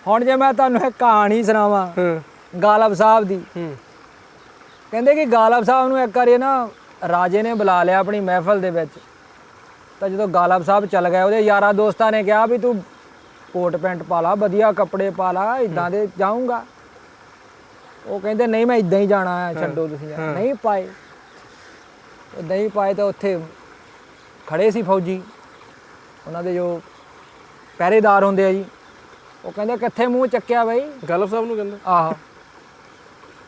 ਹੁਣ ਜੇ ਮੈਂ ਤੁਹਾਨੂੰ ਇੱਕ ਕਹਾਣੀ ਸੁਣਾਵਾਂ ਹਾਂ। ਗਾਲਬ ਸਾਹਿਬ ਦੀ ਹੂੰ। ਕਹਿੰਦੇ ਕਿ ਗਾਲਬ ਸਾਹਿਬ ਨੂੰ ਇੱਕ ਵਾਰੀ ਨਾ ਰਾਜੇ ਨੇ ਬੁਲਾ ਲਿਆ ਆਪਣੀ ਮਹਿਫਲ ਦੇ ਵਿੱਚ। ਤਾਂ ਜਦੋਂ ਗਾਲਬ ਸਾਹਿਬ ਚੱਲ ਗਏ ਉਹਦੇ ਯਾਰਾਂ ਦੋਸਤਾਂ ਨੇ ਕਿਹਾ ਵੀ ਤੂੰ ਕੋਟ ਪੈਂਟ ਪਾ ਲਾ ਵਧੀਆ ਕੱਪੜੇ ਪਾ ਲਾ ਇਦਾਂ ਦੇ ਜਾਊਂਗਾ। ਉਹ ਕਹਿੰਦੇ ਨਹੀਂ ਮੈਂ ਇਦਾਂ ਹੀ ਜਾਣਾ ਹੈ ਛੱਡੋ ਤੁਸੀਂ। ਨਹੀਂ ਪਾਏ। ਉਹ ਨਹੀਂ ਪਾਏ ਤਾਂ ਉੱਥੇ ਖੜੇ ਸੀ ਫੌਜੀ। ਉਹਨਾਂ ਦੇ ਜੋ ਪਹਿਰੇਦਾਰ ਹੁੰਦੇ ਆ ਜੀ ਉਹ ਕਹਿੰਦੇ ਕਿੱਥੇ ਮੂੰਹ ਚੱਕਿਆ ਬਈ? ਗਲਫ ਸਾਹਿਬ ਨੂੰ ਕਹਿੰਦਾ। ਆਹੋ।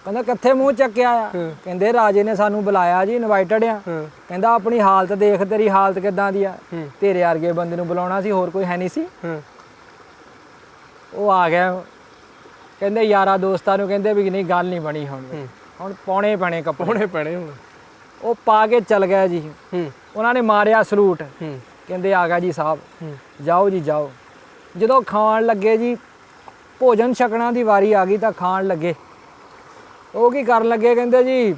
ਕਹਿੰਦਾ ਕਿੱਥੇ ਮੂੰਹ ਚੱਕਿਆ ਆ? ਕਹਿੰਦੇ ਰਾਜੇ ਨੇ ਸਾਨੂੰ ਬੁਲਾਇਆ ਜੀ ਇਨਵਾਈਟਡ ਆ। ਕਹਿੰਦਾ ਆਪਣੀ ਹਾਲਤ ਦੇਖ ਤੇਰੀ ਹਾਲਤ ਕਿਦਾਂ ਦੀ ਆ। ਤੇਰੇ ਵਰਗੇ ਬੰਦੇ ਨੂੰ ਬੁਲਾਉਣਾ ਸੀ ਹੋਰ ਕੋਈ ਹੈ ਨਹੀਂ ਸੀ। ਉਹ ਆ ਗਿਆ। ਕਹਿੰਦੇ ਯਾਰਾ ਦੋਸਤਾਂ ਨੂੰ ਕਹਿੰਦੇ ਵੀ ਨਹੀਂ ਗੱਲ ਨਹੀਂ ਬਣੀ ਹੁਣ। ਹੁਣ ਪਾਉਣੇ ਪੈਣੇ ਕੱਪੜੇ। ਪਾਉਣੇ ਪੈਣੇ ਹੁਣ। ਉਹ ਪਾ ਕੇ ਚੱਲ ਗਿਆ ਜੀ। ਉਹਨਾਂ ਨੇ ਮਾਰਿਆ ਸਲੂਟ। ਕਹਿੰਦੇ ਆ ਗਿਆ ਜੀ ਸਾਹਿਬ। ਜਾਓ ਜੀ ਜਾਓ। ਜਦੋਂ ਖਾਣ ਲੱਗੇ ਜੀ ਭੋਜਨ ਛਕਣਾ ਦੀ ਵਾਰੀ ਆ ਗਈ ਤਾਂ ਖਾਣ ਲੱਗੇ। ਉਹ ਕੀ ਕਰਨ ਲੱਗੇ ਕਹਿੰਦੇ ਜੀ?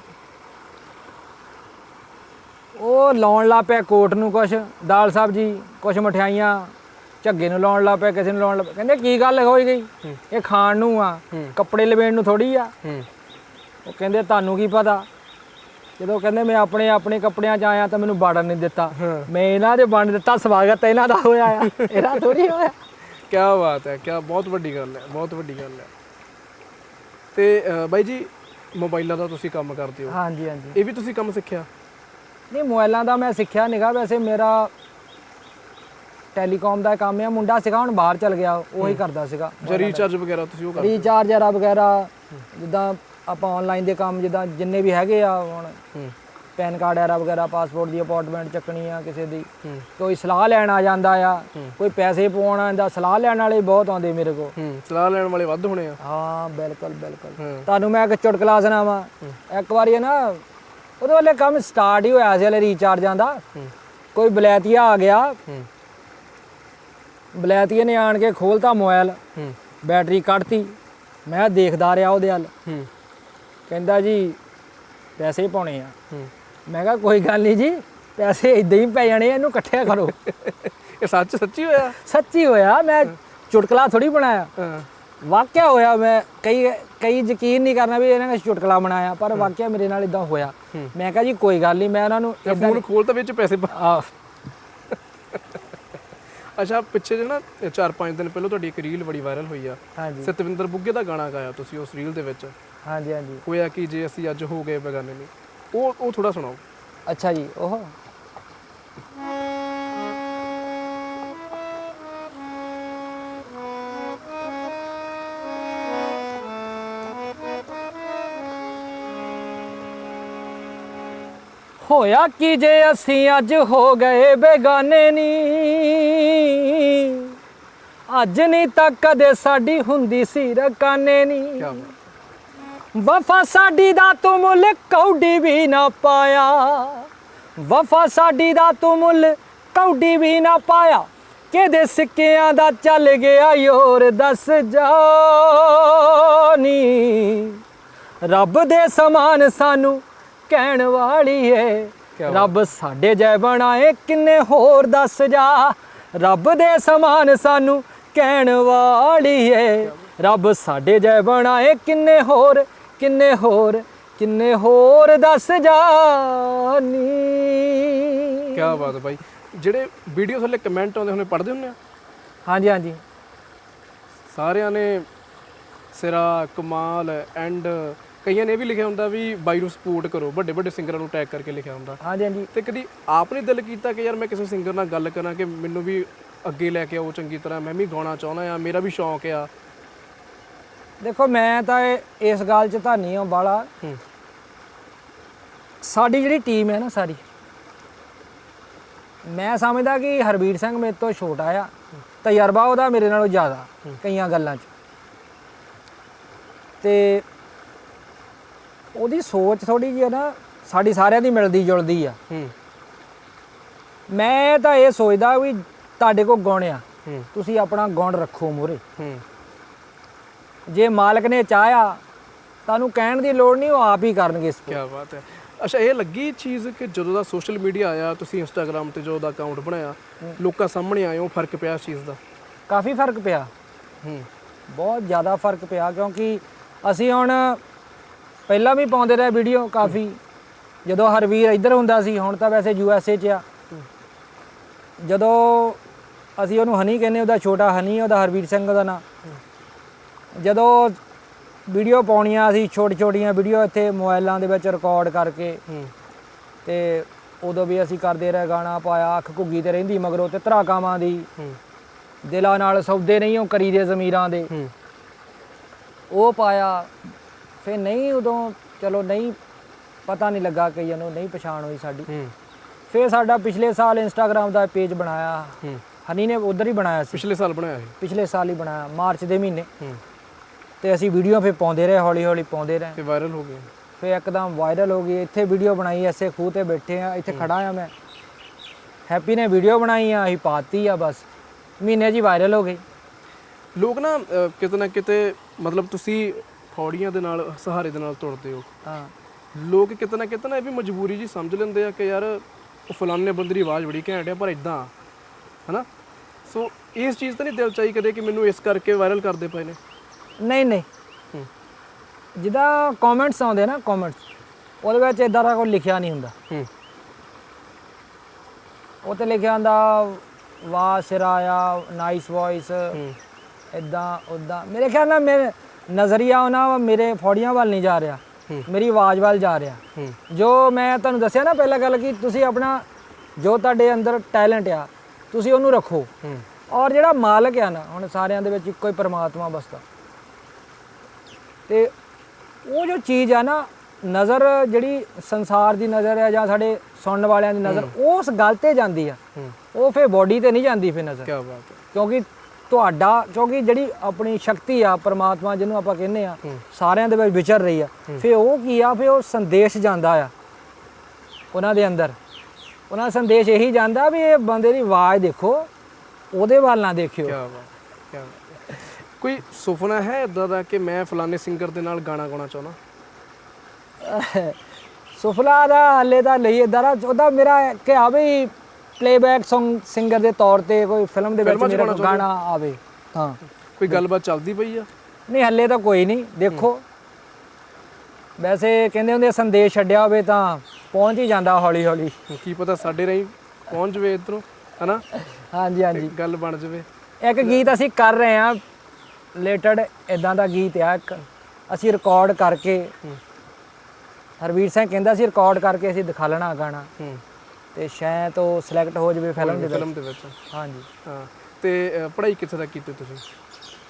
ਉਹ ਲਾਉਣ ਲੱਗ ਪਿਆ ਕੋਟ ਨੂੰ ਕੁਛ ਦਾਲ ਸਬਜੀ ਕੁਛ ਮਠਿਆਈਆਂ ਝੱਗੇ ਨੂੰ ਲਾਉਣ ਲੱਗ ਪਿਆ ਕਿਸੇ ਨੂੰ ਲਾਉਣ ਪਿਆ। ਕਹਿੰਦੇ ਕੀ ਗੱਲ ਹੋਈ ਗਈ? ਇਹ ਖਾਣ ਨੂੰ ਆ। ਕੱਪੜੇ ਲਵੇਣ ਨੂੰ ਥੋੜੀ ਆ। ਉਹ ਕਹਿੰਦੇ ਤੁਹਾਨੂੰ ਕੀ ਪਤਾ? ਜਦੋਂ ਕਹਿੰਦੇ ਮੈਂ ਆਪਣੇ ਆਪਣੇ ਕੱਪੜਿਆਂ 'ਚ ਆਇਆ ਤਾਂ ਮੈਨੂੰ ਬਾੜਨ ਨਹੀਂ ਦਿੱਤਾ। ਮੈਂ ਇਹਨਾਂ ਦੇ ਬਣ ਦਿੱਤਾ ਸਵਾਗਤ ਇਹਨਾਂ ਦਾ ਹੋਇਆ ਆ। ਇਹਦਾ ਥੋੜੀ ਹੋਇਆ। ਕੀ ਬਾਤ ਹੈ ਕੀ ਬਹੁਤ ਵੱਡੀ ਗੱਲ ਹੈ ਬਹੁਤ ਵੱਡੀ ਗੱਲ ਹੈ। ਤੇ ਬਾਈ ਜੀ ਮੋਬਾਈਲਾਂ ਦਾ ਤੁਸੀਂ ਕੰਮ ਕਰਦੇ ਹੋ। ਹਾਂਜੀ ਹਾਂਜੀ। ਇਹ ਵੀ ਤੁਸੀਂ ਕੰਮ ਸਿੱਖਿਆ? ਨਹੀਂ ਮੋਬਾਈਲਾਂ ਦਾ ਮੈਂ ਸਿੱਖਿਆ ਨਿਗਾ। ਵੈਸੇ ਮੇਰਾ ਟੈਲੀਕਾਮ ਦਾ ਕੰਮ ਆ। ਮੁੰਡਾ ਸੀਗਾ ਹੁਣ ਬਾਹਰ ਚਲ ਗਿਆ। ਉਹੀ ਕਰਦਾ ਸੀਗਾ। ਜਾਂ ਰੀਚਾਰਜ ਵਗੈਰਾ ਤੁਸੀਂ ਉਹ ਕਰਦੇ ਰੀਚਾਰਜ ਵਗੈਰਾ ਜਿੱਦਾਂ ਆਪਾਂ ਆਨਲਾਈਨ ਦੇ ਕੰਮ ਜਿੱਦਾਂ ਜਿੰਨੇ ਵੀ ਹੈਗੇ ਆ ਹੁਣ ਹੂੰ। ਪੈਨ ਕਾਰਡ ਐਰਾ ਵਗੈਰਾ ਪਾਸਪੋਰਟ ਦੀ ਅਪਾਰਟਮੈਂਟ ਚੱਕਣੀ ਆ ਕਿਸੇ ਦੀ। ਕੋਈ ਸਲਾਹ ਲੈਣ ਆ ਜਾਂਦਾ ਆ। ਕੋਈ ਪੈਸੇ ਪਵਾਉਣ ਆਂਦਾ ਸਲਾਹ ਲੈਣ ਵਾਲੇ ਬਹੁਤ ਆਉਂਦੇ ਮੇਰੇ ਕੋਲ। ਸਲਾਹ ਲੈਣ ਵਾਲੇ ਵੱਧ ਹੋਣੇ ਆ। ਹਾਂ ਬਿਲਕੁਲ ਬਿਲਕੁਲ। ਤੁਹਾਨੂੰ ਮੈਂ ਇੱਕ ਚੁਟਕਲਾ ਸੁਣਾਵਾਂ। ਇੱਕ ਵਾਰੀ ਨਾ ਉਹਦੇ ਵੇਲੇ ਕੰਮ ਸਟਾਰਟ ਹੀ ਹੋਇਆ ਸੀ ਹਲੇ ਰੀਚਾਰਜਾਂ ਦਾ। ਕੋਈ ਬਲੈਤੀਆ ਆ ਗਿਆ। ਹੂੰ। ਬਲੈਤੀਏ ਨੇ ਆਣ ਕੇ ਖੋਲਤਾ ਮੋਬਾਈਲ ਬੈਟਰੀ ਕੱਢਤੀ ਮੈਂ ਦੇਖਦਾ ਰਿਹਾ ਉਹਦੇ ਵੱਲ। ਹੂੰ। ਕਹਿੰਦਾ ਜੀ ਪੈਸੇ ਪਾਉਣੇ ਆ। ਮੈਂ ਕਿਹਾ ਕੋਈ ਗੱਲ ਨਹੀਂ ਜੀ ਪੈਸੇ ਇਦਾਂ ਹੀ ਪੈ ਜਾਣੇ ਆ, ਇਹਨੂੰ ਇਕੱਠਿਆ ਕਰੋ। <laughs> ਇਹ ਸੱਚ ਸੱਚੀ ਹੋਇਆ? ਸੱਚੀ ਹੋਇਆ ਮੈਂ ਚੁਟਕਲਾ ਥੋੜੀ ਬਣਾਇਆ। ਹਾਂ। ਵਾਕਿਆ ਹੋਇਆ ਮੈਂ ਕਈ ਕਈ ਯਕੀਨ ਨਹੀਂ ਕਰਨਾ ਵੀ ਇਹਨਾਂ ਨੇ ਚੁਟਕਲਾ ਬਣਾਇਆ ਪਰ ਵਾਕਿਆ ਮੇਰੇ ਨਾਲ ਇਦਾਂ ਹੋਇਆ। ਮੈਂ ਕਿਹਾ ਜੀ ਕੋਈ ਗੱਲ ਨਹੀਂ ਮੈਂ ਉਹਨਾਂ ਨੂੰ ਤੇ ਫੋਨ ਖੋਲ ਤਾਂ ਵਿੱਚ ਪੈਸੇ ਪਾ <laughs> ਅੱਛਾ ਪਿੱਛੇ ਜੇ ਨਾ 4-5 ਦਿਨ ਪਹਿਲਾਂ ਤੁਹਾਡੀ ਇੱਕ ਰੀਲ ਬੜੀ ਵਾਇਰਲ ਹੋਈ ਆ। ਹਾਂਜੀ। ਸਤਵਿੰਦਰ ਬੁੱਗੇ ਦਾ ਗਾਣਾ ਗਾਇਆ ਤੁਸੀਂ ਉਸ ਰੀਲ ਦੇ ਵਿੱਚ। ਹਾਂਜੀ ਹਾਂਜੀ। ਹੋਇਆ ਕਿ ਜੇ ਅਸੀਂ ਅੱਜ ਹੋ ਗਏ ਬੇਗਾਨੇ ਨਹੀਂ ਉਹ ਉਹ ਥੋੜਾ ਸੁਣਾਓ। ਅੱਛਾ ਜੀ ਉਹ ਹੋਇਆ ਕੀ ਜੇ ਅਸੀਂ ਅੱਜ ਹੋ ਗਏ ਬੇਗਾਨੇ ਨੀ? ਅੱਜ ਨਹੀਂ ਤਾਂ ਕਦੇ ਸਾਡੀ ਹੁੰਦੀ ਸੀ ਰਕਾਨੇ ਨੀ? ਕੀ ਵਫਾ ਸਾਡੀ ਦਾ ਤੂੰ ਮੁੱਲ ਕੌਡੀ ਵੀ ਨਾ ਪਾਇਆ। ਵਫਾ ਸਾਡੀ ਦਾ ਤੂੰ ਮੁੱਲ ਕੌਡੀ ਵੀ ਨਾ ਪਾਇਆ। ਕਿਹਦੇ ਸਿੱਕਿਆਂ ਦਾ ਚੱਲ ਗਿਆ ਯੋਰ ਦੱਸ ਜਾਨੀ ਰੱਬ ਦੇ ਸਮਾਨ ਸਾਨੂੰ ਕਹਿਣ ਵਾਲੀ ਏ। ਰੱਬ ਸਾਡੇ ਜੈ ਬਣਾਏ ਕਿੰਨੇ ਹੋਰ ਦੱਸ ਜਾ। ਰੱਬ ਦੇ ਸਮਾਨ ਸਾਨੂੰ ਕਹਿਣ ਵਾਲੀ ਏ। ਰੱਬ ਸਾਡੇ ਜੈ ਬਣਾਏ ਕਿੰਨੇ ਹੋਰ ਕਿੰਨੇ ਹੋਰ ਕਿੰਨੇ ਹੋਰ ਦੱਸ ਜਾਨੀ। ਕੀ ਬਾਤ ਹੈ ਬਾਈ। ਜਿਹੜੇ ਵੀਡੀਓ ਥੱਲੇ ਕਮੈਂਟ ਆਉਂਦੇ ਹੁਣੇ ਪੜ੍ਹਦੇ ਹੁੰਦੇ ਆ? ਹਾਂਜੀ ਹਾਂਜੀ। ਸਾਰਿਆਂ ਨੇ ਸਿਰਾ ਕਮਾਲ ਐਂਡ ਕਈਆਂ ਨੇ ਇਹ ਵੀ ਲਿਖਿਆ ਹੁੰਦਾ ਵੀ ਬਾਈ ਨੂੰ ਸਪੋਰਟ ਕਰੋ ਵੱਡੇ ਵੱਡੇ ਸਿੰਗਰਾਂ ਨੂੰ ਟੈਗ ਕਰਕੇ ਲਿਖਿਆ ਹੁੰਦਾ। ਹਾਂਜੀ ਹਾਂਜੀ। ਤੇ ਕਦੀ ਆਪ ਨੇ ਦਿਲ ਕੀਤਾ ਕਿ ਯਾਰ ਮੈਂ ਕਿਸੇ ਸਿੰਗਰ ਨਾਲ ਗੱਲ ਕਰਾਂ ਕਿ ਮੈਨੂੰ ਵੀ ਅੱਗੇ ਲੈ ਕੇ ਆਓ ਚੰਗੀ ਤਰ੍ਹਾਂ ਮੈਂ ਵੀ ਗਾਉਣਾ ਚਾਹੁੰਦਾ ਆ ਮੇਰਾ ਵੀ ਸ਼ੌਂਕ ਆ। ਦੇਖੋ ਮੈਂ ਤਾਂ ਇਹ- ਇਸ ਗੱਲ 'ਚ ਧਾਨੀ ਹਾਂ ਬਾਲਾ। ਹੂੰ। ਸਾਡੀ ਜਿਹੜੀ ਟੀਮ ਹੈ ਨਾ ਸਾਰੀ ਮੈਂ ਸਮਝਦਾ ਕਿ ਹਰਬੀਰ ਸਿੰਘ ਮੇਰੇ ਤੋਂ ਛੋਟਾ ਆ। ਤਜਰਬਾ ਉਹਦਾ ਮੇਰੇ ਨਾਲੋਂ ਜ਼ਿਆਦਾ ਕਈਆਂ ਗੱਲਾਂ 'ਚ। ਤੇ ਉਹਦੀ ਸੋਚ ਥੋੜੀ ਜਿਹੀ ਨਾ ਸਾਡੀ ਸਾਰਿਆਂ ਦੀ ਮਿਲਦੀ ਜੁਲਦੀ ਆ। ਹੂੰ। ਮੈਂ ਤਾਂ ਇਹ ਸੋਚਦਾ ਵੀ ਤੁਹਾਡੇ ਕੋਲ ਗੁਣ ਆ। ਹੂੰ। ਤੁਸੀਂ ਆਪਣਾ ਗੁਣ ਰੱਖੋ ਮੂਹਰੇ। ਹੂੰ। ਜੇ ਮਾਲਕ ਨੇ ਚਾਹਿਆ ਤੁਹਾਨੂੰ ਕਹਿਣ ਦੀ ਲੋੜ ਨਹੀਂ ਉਹ ਆਪ ਹੀ ਕਰਨਗੇ ਇਸ ਕੀ ਬਾਤ ਹੈ। ਅੱਛਾ ਇਹ ਲੱਗੀ ਚੀਜ਼ ਕਿ ਜਦੋਂ ਦਾ ਸੋਸ਼ਲ ਮੀਡੀਆ ਆਇਆ ਤੁਸੀਂ ਇੰਸਟਾਗ੍ਰam ਤੇ ਜੋ ਦਾ ਅਕਾਊਂਟ ਬਣਾਇਆ ਲੋਕਾਂ ਸਾਹਮਣੇ ਆਏ ਹੋ ਫ਼ਰਕ ਪਿਆ ਇਸ ਚੀਜ਼ ਦਾ? ਕਾਫੀ ਫ਼ਰਕ ਪਿਆ। ਹੂੰ। ਬਹੁਤ ਜ਼ਿਆਦਾ ਫ਼ਰਕ ਪਿਆ ਕਿਉਂਕਿ ਅਸੀਂ ਹੁਣ ਪਹਿਲਾਂ ਵੀ ਪਾਉਂਦੇ ਰਹੇ ਵੀਡੀਓ ਕਾਫੀ। ਜਦੋਂ ਹਰਵੀਰ ਇੱਧਰ ਹੁੰਦਾ ਸੀ ਹੁਣ ਤਾਂ ਵੈਸੇ ਯੂ ਐਸ ਏ 'ਚ ਆ। ਜਦੋਂ ਅਸੀਂ ਉਹਨੂੰ ਹਨੀ ਕਹਿੰਦੇ ਉਹਦਾ ਛੋਟਾ ਹਨੀ ਉਹਦਾ ਹਰਵੀਰ ਸਿੰਘ ਉਹਦਾ ਨਾਂ। ਜਦੋਂ ਵੀਡੀਓ ਪਾਉਣੀਆਂ ਅਸੀਂ ਛੋਟੀ ਛੋਟੀਆਂ ਵੀਡੀਓ ਇੱਥੇ ਮੋਬਾਈਲਾਂ ਦੇ ਵਿੱਚ ਰਿਕਾਰਡ ਕਰਕੇ ਤੇ ਉਦੋਂ ਵੀ ਅਸੀਂ ਕਰਦੇ ਰਹੇ ਗਾਣਾ ਪਾਇਆ ਅੱਖ ਘੁੱਗੀ ਤੇ ਰਹਿੰਦੀ ਮਗਰੋਂ ਤੇ ਧਰਾਕਾਵਾਂ ਦੀ। ਦਿਲਾਂ ਨਾਲ ਸੌਦੇ ਨਹੀਂ ਉਹ ਕਰੀਦੇ ਜ਼ਮੀਰਾਂ ਦੇ। ਉਹ ਪਾਇਆ ਫਿਰ ਨਹੀਂ ਉਦੋਂ ਚਲੋ ਨਹੀਂ ਪਤਾ ਨਹੀਂ ਲੱਗਾ ਕਈਆਂ ਨੂੰ ਨਹੀਂ ਪਛਾਣ ਹੋਈ ਸਾਡੀ। ਫਿਰ ਸਾਡਾ ਪਿਛਲੇ ਸਾਲ ਇੰਸਟਾਗ੍ਰam ਦਾ ਪੇਜ ਬਣਾਇਆ। ਹਨੀ ਨੇ ਉਧਰ ਹੀ ਬਣਾਇਆ ਸੀ। ਪਿਛਲੇ ਸਾਲ ਬਣਾਇਆ ਸੀ। ਪਿਛਲੇ ਸਾਲ ਹੀ ਬਣਾਇਆ ਮਾਰਚ ਦੇ ਮਹੀਨੇ। ਤੇ ਅਸੀਂ ਵੀਡੀਓ ਫਿਰ ਪਾਉਂਦੇ ਰਹੇ ਹੌਲੀ ਹੌਲੀ ਪਾਉਂਦੇ ਰਹੇ। ਤੇ ਵਾਇਰਲ ਹੋ ਗਿਆ ਫਿਰ ਇੱਕਦਮ ਵਾਇਰਲ ਹੋ ਗਈ। ਇੱਥੇ ਵੀਡੀਓ ਬਣਾਈ ਐਸੇ ਖੂਹ ਤੇ ਬੈਠੇ ਆ ਇੱਥੇ ਖੜਾ ਆ ਮੈਂ। ਹੈਪੀ ਨੇ ਵੀਡੀਓ ਬਣਾਈ ਆ ਅਸੀਂ ਪਾਤੀ ਆ ਬਸ। ਮਹੀਨੇ ਹੀ ਵਾਇਰਲ ਹੋ ਗਈ ਲੋਕ ਨਾ ਅਹ, ਕਿਤੇ ਨਾ ਕਿਤੇ ਮਤਲਬ ਤੁਸੀਂ ਫੌੜੀਆਂ ਦੇ ਨਾਲ ਸਹਾਰੇ ਦੇ ਨਾਲ ਤੁਰਦੇ ਹੋ। ਹਾਂ। ਲੋਕ ਕਿਤੇ ਨਾ ਕਿਤੇ ਨਾ ਇਹ ਵੀ ਮਜਬੂਰੀ ਜੀ ਸਮਝ ਲੈਂਦੇ ਆ ਕਿ ਯਾਰ ਉਹ ਫਲਾਣੇ ਬੰਦੇ ਦੀ ਆਵਾਜ਼ ਬੜੀ ਘੈਂਟ ਆ ਪਰ ਇਦਾਂ ਹਨਾ? ਸੋ ਇਸ ਚੀਜ਼ ਤਾਂ ਨਹੀਂ ਦਿਲ ਚਾਈ ਕਦੇ ਕਿ ਮੈਨੂੰ ਇਸ ਕਰਕੇ ਵਾਇਰਲ ਕਰਦੇ ਪਏ ਨੇ। ਨਹੀਂ ਨਹੀਂ। ਜਿੱਦਾਂ ਕਮੈਂਟਸ ਆਉਂਦੇ ਨਾ ਕਮੈਂਟਸ ਉਹਦੇ ਵਿੱਚ ਇਦਾਂ ਦਾ ਕੋਈ ਲਿਖਿਆ ਨਹੀਂ ਹੁੰਦਾ। ਹੂੰ। ਉਹ ਤੇ ਲਿਖਿਆ ਹੁੰਦਾ ਵਾਹ ਸਿਰਾਇਆ ਨਾਈਸ ਵੌਇਸ ਹੂੰ। ਇਦਾਂ ਉਦਾਂ ਮੇਰੇ ਖਿਆਲ ਨਾਲ ਮੇਰੇ ਨਜ਼ਰੀਆ ਉਹਨਾਂ ਮੇਰੇ ਫੌੜੀਆਂ ਵੱਲ ਨਹੀਂ ਜਾ ਰਿਹਾ। ਮੇਰੀ ਆਵਾਜ਼ ਵੱਲ ਜਾ ਰਿਹਾ। ਜੋ ਮੈਂ ਤੁਹਾਨੂੰ ਦੱਸਿਆ ਨਾ ਪਹਿਲਾਂ ਗੱਲ ਕਿ ਤੁਸੀਂ ਆਪਣਾ ਜੋ ਤੁਹਾਡੇ ਅੰਦਰ ਟੈਲੈਂਟ ਆ ਤੁਸੀਂ ਉਹਨੂੰ ਰੱਖੋ। ਔਰ ਜਿਹੜਾ ਮਾਲਕ ਆ ਨਾ ਹੁਣ ਸਾਰਿਆਂ ਦੇ ਵਿੱਚ ਇੱਕੋ ਹੀ ਪਰਮਾਤਮਾ ਬਸਦਾ। ਤੇ ਉਹ ਜੋ ਚੀਜ਼ ਆ ਨਾ ਨਜ਼ਰ ਜਿਹੜੀ ਸੰਸਾਰ ਦੀ ਨਜ਼ਰ ਆ ਜਾਂ ਸਾਡੇ ਸੁਣਨ ਵਾਲਿਆਂ ਦੀ ਨਜ਼ਰ ਉਸ ਗੱਲ ਤੇ ਜਾਂਦੀ ਆ। ਹੂੰ। ਉਹ ਫੇਰ ਬੋਡੀ ਤੇ ਨਹੀਂ ਜਾਂਦੀ ਫੇਰ ਨਜ਼ਰ। ਕੀ ਬਾਤ ਹੈ। ਕਿਉਂਕਿ ਤੁਹਾਡਾ ਕਿਉਂਕਿ ਜਿਹੜੀ ਆਪਣੀ ਸ਼ਕਤੀ ਆ ਪਰਮਾਤਮਾ ਜਿਹਨੂੰ ਆਪਾਂ ਕਹਿੰਦੇ ਆ ਸਾਰਿਆਂ ਦੇ ਵਿੱਚ ਵਿਚਰ ਰਹੀ ਆ। ਫੇ ਉਹ ਕੀ ਆ ਫੇ ਉਹ ਸੰਦੇਸ਼ ਜਾਂਦਾ ਆ ਉਹਨਾਂ ਦੇ ਅੰਦਰ। ਉਹਨਾਂ ਦਾ ਸੰਦੇਸ਼ ਇਹੀ ਜਾਂਦਾ ਵੀ ਇਹ ਬੰਦੇ ਦੀ ਆਵਾਜ਼ ਦੇਖੋ ਉਹਦੇ ਵੱਲ ਨਾ ਦੇਖਿਓ। ਹੈ। ਕੋਈ ਸੁਪਨਾ ਹੈ ਇਦਾਂ ਦਾ ਕਿ ਮੈਂ ਫਲਾਣੇ ਸਿੰਗਰ ਦੇ ਨਾਲ ਗਾਣਾ ਗਾਉਣਾ ਚਾਹੁੰਦਾ? ਸੁਫਲਾ ਦਾ ਹਲੇ ਤਾਂ ਲਈ ਇਦਾਂ ਦਾ ਉਹਦਾ ਮੇਰਾ ਕਿ ਆ ਵੀ ਪਲੇਬੈਕ Song ਸਿੰਗਰ ਦੇ ਤੌਰ ਤੇ ਕੋਈ ਫਿਲਮ ਦੇ ਵਿੱਚ ਫਿਲਮਾਂ 'ਚ ਮੇਰਾ ਗਾਉਣਾ ਗਾਣਾ ਆਵੇ ਹਾਂ। ਕੋਈ ਗੱਲਬਾਤ ਚੱਲਦੀ ਪਈ ਆ? ਨਹੀਂ ਹੱਲੇ ਤਾਂ ਕੋਈ ਨਹੀਂ ਦੇਖੋ। ਵੈਸੇ ਕਹਿੰਦੇ ਹੁੰਦੇ ਆ, ਸੰਦੇਸ਼ ਛੱਡਿਆ ਹੋਵੇ ਤਾਂ ਪਹੁੰਚ ਹੀ ਜਾਂਦਾ ਹੌਲੀ ਹੌਲੀ ਕੀ ਪਤਾ ਸਾਡੇ ਰਹੀ ਪਹੁੰਚ ਜਵੇ ਇਧਰੋਂ ਹਨਾ? ਹਾਂਜੀ ਹਾਂਜੀ। ਗੱਲ ਬਣ ਜਵੇ। ਇੱਕ ਗੀਤ ਅਸੀਂ ਕਰ ਰਹੇ ਹਾਂ ਰਿਲੇਟਡ ਇਦਾਂ ਦਾ ਗੀਤ ਆ ਇੱਕ। ਅਸੀਂ ਰਿਕਾਰਡ ਕਰਕੇ ਹਰਵੀਰ ਸਿੰਘ ਕਹਿੰਦਾ ਸੀ ਰਿਕਾਰਡ ਕਰਕੇ ਅਸੀਂ ਦਿਖਾ ਲੈਣਾ ਗਾਣਾ। ਤੇ ਸ਼ਾਇਦ ਉਹ ਸਿਲੈਕਟ ਹੋ ਜਾਵੇ ਫਿਲਮ ਦੇ ਫਿਲਮ ਦੇ ਵਿੱਚ। ਹਾਂਜੀ। ਹਾਂ। ਤੇ ਪੜ੍ਹਾਈ ਕਿੱਥੇ ਤੱਕ ਕੀਤੀ ਤੁਸੀਂ?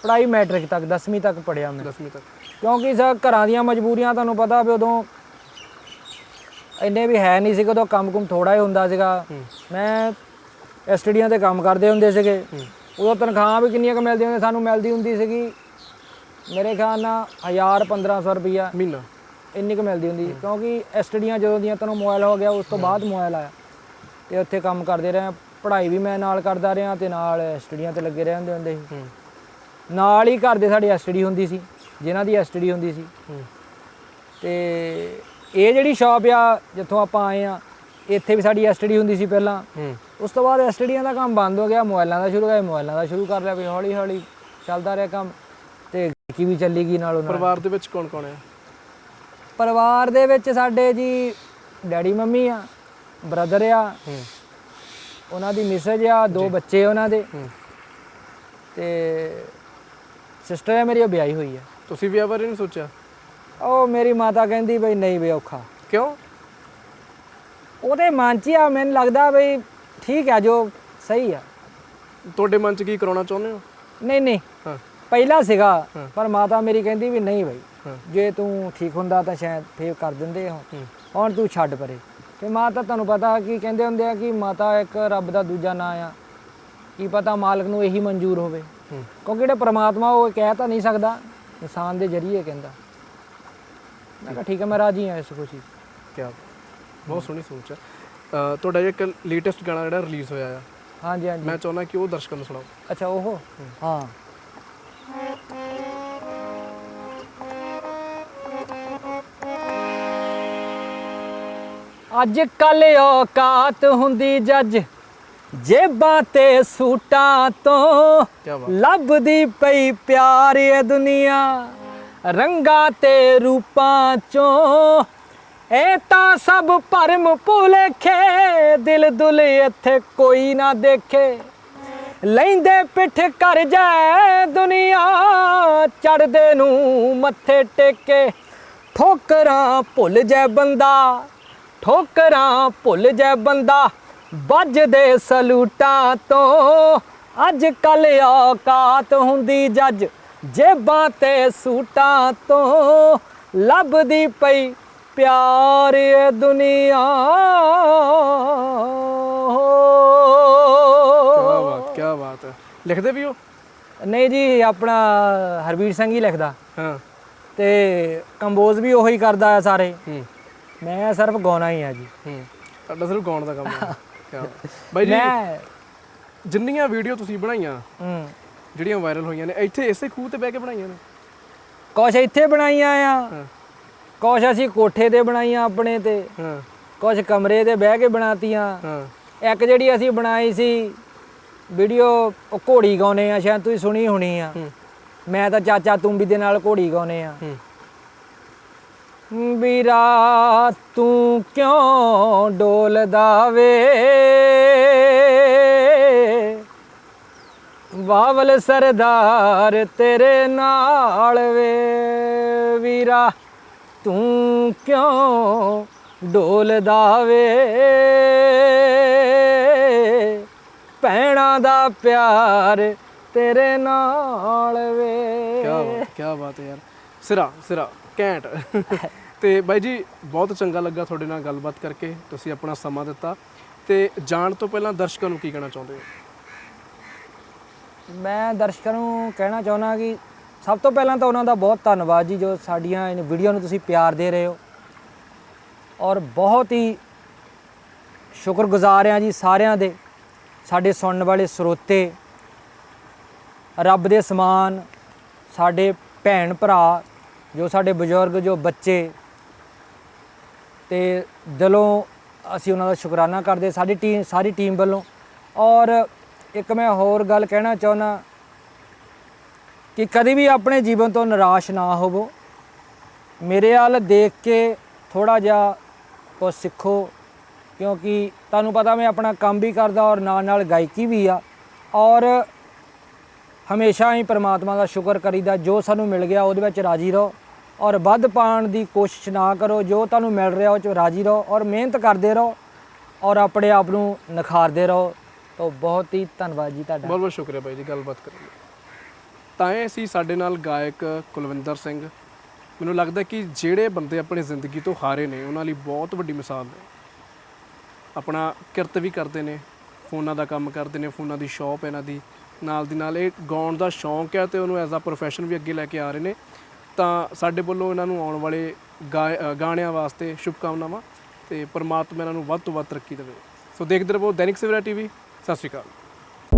ਪੜ੍ਹਾਈ ਮੈਟ੍ਰਿਕ ਤੱਕ 10ਵੀਂ ਤੱਕ ਪੜਿਆ ਮੈਂ। 10ਵੀਂ ਤੱਕ। ਕਿਉਂਕਿ ਸਰ ਘਰਾਂ ਦੀਆਂ ਮਜਬੂਰੀਆਂ ਤੁਹਾਨੂੰ ਪਤਾ ਵੀ ਉਦੋਂ ਇੰਨੇ ਵੀ ਹੈ ਨਹੀਂ ਸੀ ਉਦੋਂ ਕੰਮ-ਕੁਮ ਥੋੜਾ ਹੀ ਹੁੰਦਾ ਸੀਗਾ। ਮੈਂ ਐਸਟਡੀਆਂ ਤੇ ਕੰਮ ਕਰਦੇ ਹੁੰਦੇ ਸੀਗੇ। ਉਦੋਂ ਤਨਖਾਹ ਵੀ ਕਿੰਨੀਆਂ ਕੁ ਮਿਲਦੀਆਂ ਹੁੰਦੀਆਂ ਸਾਨੂੰ ਮਿਲਦੀ ਹੁੰਦੀ ਸੀਗੀ। ਮੇਰੇ ਖਿਆਲ ਨਾਲ 1000 1500 ਰੁਪਈਆ। ਮਹੀਨਾ। ਇੰਨੀ ਕੁ ਮਿਲਦੀ ਹੁੰਦੀ ਸੀ। ਕਿਉਂਕਿ ਐਸਟਡੀਆਂ ਜਦੋਂ ਦੀਆਂ ਤੁਹਾਨੂੰ ਮੋਬਾਈਲ ਹੋ ਗਿਆ ਉਸ ਤੋਂ ਬਾਅਦ ਮੋਬਾਈਲ ਆਇਆ। ਤੇ ਉੱਥੇ ਕੰਮ ਕਰਦੇ ਰਹੇ। ਪੜ੍ਹਾਈ ਵੀ ਮੈਂ ਨਾਲ ਕਰਦਾ ਰਿਹਾ ਤੇ ਨਾਲ ਐਸਟਡੀਆਂ ਤੇ ਲੱਗੇ ਰਹਿੰਦੇ ਹੁੰਦੇ ਸੀ। ਨਾਲ ਹੀ ਘਰ ਦੇ ਸਾਡੀ ਐਸਟਡੀ ਹੁੰਦੀ ਸੀ ਜਿਨ੍ਹਾਂ ਦੀ ਐਸਟਡੀ ਹੁੰਦੀ ਸੀ। ਤੇ ਇਹ ਜਿਹੜੀ ਸ਼ਾਪ ਆ ਜਿੱਥੋਂ ਆਪਾਂ ਆਏ ਆ ਇੱਥੇ ਵੀ ਸਾਡੀ ਐਸਟਡੀ ਹੁੰਦੀ ਸੀ ਪਹਿਲਾਂ। ਉਸ ਤੋਂ ਬਾਅਦ ਐਸਟਡੀਆਂ ਦਾ ਕੰਮ ਬੰਦ ਹੋ ਗਿਆ ਮੋਬਾਈਲਾਂ ਦਾ ਸ਼ੁਰੂ ਹੋਇਆ ਮੋਬਾਈਲਾਂ ਦਾ ਸ਼ੁਰੂ ਕਰ ਲਿਆ ਵੀ ਹੌਲੀ ਹੌਲੀ ਚੱਲਦਾ ਰਿਹਾ ਕੰਮ। ਤੇ ਕੀ ਵੀ ਚੱਲੀ ਗਈ ਨਾਲੋਂ ਨਾਲ ਪਰਿਵਾਰ ਦੇ। ਵਿੱਚ ਕੌਣ ਕੌਣ ਹੈ? ਪਰਿਵਾਰ ਦੇ ਵਿੱਚ ਸਾਡੇ ਜੀ ਡੈਡੀ ਮੰਮੀ ਆ ਬ੍ਰਦਰ ਆ ਉਹਨਾਂ ਦੀ ਮਿਸਜ ਆ ਦੋ ਬੱਚੇ ਉਹਨਾਂ ਦੇ। ਤੇ ਸਿਸਟਰ ਹੈ ਮੇਰੀ ਉਹ ਵਿਆਹੀ ਹੋਈ ਆ। ਤੁਸੀਂ ਵਿਆਹ ਬਾਰੇ ਨਹੀਂ ਸੋਚਿਆ? ਉਹ ਮੇਰੀ ਮਾਤਾ ਕਹਿੰਦੀ ਬਈ ਨਹੀਂ ਬਈ ਔਖਾ। ਕਿਉਂ? ਉਹਦੇ ਮਨ 'ਚ ਹੀ ਆ ਮੈਨੂੰ ਲੱਗਦਾ ਬਈ ਠੀਕ ਆ ਜੋ ਸਹੀ ਆ। ਤੁਹਾਡੇ ਮਨ 'ਚ ਕੀ ਕਰਾਉਣਾ ਚਾਹੁੰਦੇ ਹੋ? ਨਹੀਂ ਨਹੀਂ। ਹਾਂ। ਪਹਿਲਾਂ ਸੀਗਾ ਪਰ ਮਾਤਾ ਮੇਰੀ ਕਹਿੰਦੀ ਵੀ ਨਹੀਂ ਬਈ। ਜੇ ਤੂੰ ਠੀਕ ਹੁੰਦਾ ਤਾਂ ਸ਼ਾਇਦ ਫੇਰ ਕਰ ਦਿੰਦੇ ਹੋ। ਹੁਣ ਤੂੰ ਛੱਡ ਪਰੇ। ਤੇ ਮਾਤਾ ਤੁਹਾਨੂੰ ਪਤਾ ਕੀ ਕਹਿੰਦੇ ਹੁੰਦੇ ਆ ਕਿ ਮਾਤਾ ਇੱਕ ਰੱਬ ਦਾ ਦੂਜਾ ਨਾਂ ਆ। ਕੀ ਪਤਾ ਮਾਲਕ ਨੂੰ ਇਹੀ ਮਨਜ਼ੂਰ ਹੋਵੇ। ਕਿਉਂਕਿ ਜਿਹੜਾ ਪ੍ਰਮਾਤਮਾ ਉਹ ਕਹਿ ਤਾਂ ਨਹੀਂ ਸਕਦਾ। ਇਨਸਾਨ ਦੇ ਜ਼ਰੀਏ ਕਹਿੰਦਾ। ਮੈਂ ਕਿਹਾ ਠੀਕ ਹੈ ਮੈਂ ਰਾਜੀ ਹਾਂ ਇਸ ਖੁਸ਼ੀ 'ਚ। ਬਹੁਤ ਸੋਹਣੀ ਸੋਚ ਹੈ। ਤੁਹਾਡਾ ਇੱਕ ਲੇਟੈਸਟ ਗਾਣਾ ਜਿਹੜਾ ਰਿਲੀਜ਼ ਹੋਇਆ ਆ। ਹਾਂਜੀ ਹਾਂਜੀ। ਮੈਂ ਚਾਹੁੰਦਾ ਕਿ ਉਹ ਦਰਸ਼ਕਾਂ ਨੂੰ ਸੁਣਾਓ। ਅੱਛਾ ਉਹ? ਹਾਂ। ਅੱਜ ਕੱਲ ਔਕਾਤ ਹੁੰਦੀ ਜੱਜ ਜੇਬਾਂ ਤੇ ਸੂਟਾਂ ਤੋਂ ਲੱਭਦੀ ਪਈ ਪਿਆਰ ਇਹ ਦੁਨੀਆ ਰੰਗਾਂ ਤੇ ਰੂਪਾਂ ਚੋਂ ਇਹ ਤਾਂ ਸਭ ਭਰਮ ਭੁਲੇਖੇ, ਦਿਲ ਦੁਲ ਇੱਥੇ ਕੋਈ ਨਾ ਦੇਖੇ। ਲੈਂਦੇ ਪਿੱਠ ਕਰ ਜੈ ਦੁਨੀਆ ਚੜਦੇ ਨੂੰ ਮੱਥੇ ਟੇਕੇ। ਠੋਕਰਾਂ ਭੁੱਲ ਜੈ ਬੰਦਾ, ਠੋਕਰਾਂ ਭੁੱਲ ਜੈ ਬੰਦਾ। ਵੱਜਦੇ ਸਲੂਟਾਂ ਤੋਂ ਅੱਜ ਕੱਲ ਔਕਾਤ ਹੁੰਦੀ ਜੱਜ, ਜੇਬਾਂ ਤੇ ਸੂਟਾਂ ਤੋਂ ਲੱਭਦੀ ਪਈ। ਪਿਆਰ ਇਹ ਦੁਨੀਆ। ਬਾਤ ਬਾਤ ਹੈ। ਲਿਖਦੇ ਵੀ ਹੋ? ਨਹੀਂ ਜੀ ਆਪਣਾ ਹਰਵੀਰ ਸਿੰਘ ਹੀ ਲਿਖਦਾ। ਹਾਂ। ਤੇ ਕੰਪੋਜ਼ ਵੀ ਉਹੀ ਕਰਦਾ ਆ ਸਾਰੇ। ਹੂੰ। ਮੈਂ ਸਿਰਫ ਗਾਉਣਾ ਹੀ ਆ ਜੀ। ਹੂੰ। ਤੁਹਾਡਾ ਸਿਰਫ ਗਾਉਣ ਦਾ ਕੰਮ ਹੈ ਬਾਤ। ਬਾਈ ਜੀ ਮੈਂ ਜਿੰਨੀਆਂ ਵੀਡੀਓ ਤੁਸੀਂ ਬਣਾਈਆਂ ਹੂੰ। ਜਿਹੜੀਆਂ ਵਾਇਰਲ ਹੋਈਆਂ ਨੇ ਇੱਥੇ ਇਸੇ ਖੂਹ ਤੇ ਬਹਿ ਕੇ ਬਣਾਈਆਂ ਨੇ? ਕੁਛ ਇੱਥੇ ਬਣਾਈਆਂ ਆ। ਕੁਛ ਅਸੀਂ ਕੋਠੇ ਤੇ ਬਣਾਈਆਂ ਆਪਣੇ ਤੇ। ਹਾਂ। ਕੁਛ ਕਮਰੇ ਤੇ ਬਹਿ ਕੇ ਬਣਾਤੀਆਂ। ਹਾਂ। ਇੱਕ ਜਿਹੜੀ ਅਸੀਂ ਬਣਾਈ ਸੀ ਵੀਡੀਓ ਉਹ ਘੋੜੀ ਗਾਉਨੇ ਆ ਸ਼ਾਇਦ ਤੁਸੀਂ ਸੁਣੀ ਹੋਣੀ ਆ। ਹੂੰ। ਮੈਂ ਤਾਂ ਚਾਚਾ ਤੁੰਬੀ ਦੇ ਨਾਲ ਘੋੜੀ ਗਾਉਨੇ ਆ। ਹੂੰ। ਵੀਰਾ ਤੂੰ ਕਿਉਂ ਡੋਲਦਾ ਵੇ? ਬਾਵਲ ਸਰਦਾਰ ਤੇਰੇ ਨਾਲ ਵੇ ਵੀਰਾ। ਤੂੰ ਕਿਉਂ ਡੋਲਦਾ ਵੇ ਭੈਣਾਂ ਦਾ ਪਿਆਰ ਤੇਰੇ ਨਾਲ ਵੇ। ਬਾਤ ਕਿਆ ਬਾਤ ਹੈ ਯਾਰ। ਸਿਰਾ ਸਿਰਾ ਘੈਂਟ। <laughs> ਤੇ ਬਾਈ ਜੀ ਬਹੁਤ ਚੰਗਾ ਲੱਗਾ ਤੁਹਾਡੇ ਨਾਲ ਗੱਲਬਾਤ ਕਰਕੇ ਤੁਸੀਂ ਆਪਣਾ ਸਮਾਂ ਦਿੱਤਾ। ਤੇ ਜਾਣ ਤੋਂ ਪਹਿਲਾਂ ਦਰਸ਼ਕਾਂ ਨੂੰ ਕੀ ਕਹਿਣਾ ਚਾਹੁੰਦੇ ਹੋ? ਮੈਂ ਦਰਸ਼ਕਾਂ ਨੂੰ ਕਹਿਣਾ ਚਾਹੁੰਦਾ ਕਿ ਸਭ ਤੋਂ ਪਹਿਲਾਂ ਤਾਂ ਉਹਨਾਂ ਦਾ ਬਹੁਤ ਧੰਨਵਾਦ ਜੀ ਜੋ ਸਾਡੀਆਂ ਇਹ ਵੀਡੀਓ ਨੂੰ ਤੁਸੀਂ ਪਿਆਰ ਦੇ ਰਹੇ ਹੋ। ਔਰ ਬਹੁਤ ਹੀ ਸ਼ੁਕਰਗੁਜ਼ਾਰ ਹਾਂ ਜੀ ਸਾਰਿਆਂ ਦੇ, ਸਾਡੇ ਸੁਣਨ ਵਾਲੇ ਸਰੋਤੇ, ਰੱਬ ਦੇ ਸਮਾਨ, ਸਾਡੇ ਭੈਣ ਭਰਾ, ਜੋ ਸਾਡੇ ਬਜ਼ੁਰਗ, ਜੋ ਬੱਚੇ, ਤੇ ਦਿਲੋਂ ਅਸੀਂ ਉਹਨਾਂ ਦਾ ਸ਼ੁਕਰਾਨਾ ਕਰਦੇ, ਸਾਡੀ ਟੀਮ, ਸਾਰੀ ਟੀਮ ਵੱਲੋਂ। ਔਰ ਇੱਕ ਮੈਂ ਹੋਰ ਗੱਲ ਕਹਿਣਾ ਚਾਹੁੰਦਾ ਕਿ ਕਦੇ ਵੀ ਆਪਣੇ ਜੀਵਨ ਤੋਂ ਨਿਰਾਸ਼ ਨਾ ਹੋਵੋ। ਮੇਰੇ ਵੱਲ ਦੇਖ ਕੇ ਥੋੜਾ ਜਿਹਾ ਕੁਛ ਸਿੱਖੋ, ਕਿਉਂਕਿ ਤੁਹਾਨੂੰ ਪਤਾ ਮੈਂ ਆਪਣਾ ਕੰਮ ਵੀ ਕਰਦਾ ਔਰ ਨਾਲ ਨਾਲ ਗਾਇਕੀ ਵੀ ਆ। ਔਰ ਹਮੇਸ਼ਾ ਹੀ ਪ੍ਰਮਾਤਮਾ ਦਾ ਸ਼ੁਕਰ ਕਰੀਦਾ, ਜੋ ਸਾਨੂੰ ਮਿਲ ਗਿਆ ਉਹਦੇ ਵਿੱਚ ਰਾਜੀ ਰਹੋ। ਔਰ ਵੱਧ ਪਾਉਣ ਦੀ ਕੋਸ਼ਿਸ਼ ਨਾ ਕਰੋ, ਜੋ ਤੁਹਾਨੂੰ ਮਿਲ ਰਿਹਾ ਉਹ ਚ ਰਾਜੀ ਰਹੋ ਔਰ ਮਿਹਨਤ ਕਰਦੇ ਰਹੋ ਔਰ ਆਪਣੇ ਆਪ ਨੂੰ ਨਿਖਾਰਦੇ ਰਹੋ। ਤਾਂ ਬਹੁਤ ਹੀ ਧੰਨਵਾਦ ਜੀ ਤੁਹਾਡਾ। ਬਹੁਤ ਬਹੁਤ ਸ਼ੁਕਰੀਆ ਬਾਈ ਜੀ, ਗੱਲਬਾਤ ਕਰਨ ਲਈ। ਤਾਂ ਇਹ ਸੀ ਸਾਡੇ ਨਾਲ ਗਾਇਕ ਕੁਲਵਿੰਦਰ ਸਿੰਘ। ਮੈਨੂੰ ਲੱਗਦਾ ਕਿ ਜਿਹੜੇ ਬੰਦੇ ਆਪਣੀ ਜ਼ਿੰਦਗੀ ਤੋਂ ਹਾਰੇ ਨੇ, ਉਹਨਾਂ ਲਈ ਬਹੁਤ ਵੱਡੀ ਮਿਸਾਲ ਨੇ। ਆਪਣਾ ਕਿਰਤ ਵੀ ਕਰਦੇ ਨੇ, ਫੋਨਾਂ ਦਾ ਕੰਮ ਕਰਦੇ ਨੇ, ਫੋਨਾਂ ਦੀ ਸ਼ਾਪ ਇਹਨਾਂ ਦੀ। ਨਾਲ ਦੀ ਨਾਲ ਇਹ ਗਾਉਣ ਦਾ ਸ਼ੌਂਕ ਹੈ ਤੇ ਉਹਨੂੰ ਐਜ਼ ਅ ਪ੍ਰੋਫੈਸ਼ਨ ਵੀ ਅੱਗੇ ਲੈ ਕੇ ਆ ਰਹੇ ਨੇ। ਤਾਂ ਸਾਡੇ ਵੱਲੋਂ ਇਹਨਾਂ ਨੂੰ ਆਉਣ ਵਾਲੇ ਗਾ- ਗਾਣਿਆਂ ਵਾਸਤੇ ਸ਼ੁਭਕਾਮਨਾਵਾਂ ਤੇ ਪਰਮਾਤਮਾ ਇਹਨਾਂ ਨੂੰ ਵੱਧ ਤੋਂ ਵੱਧ ਤਰੱਕੀ ਦੇਵੇ। ਸੋ ਦੇਖਦੇ ਰਹੋ ਦੈਨਿਕ ਸਵੇਰਾ ਟੀਵੀ, ਸਤਿ ਸ਼੍ਰੀ ਅਕਾਲ।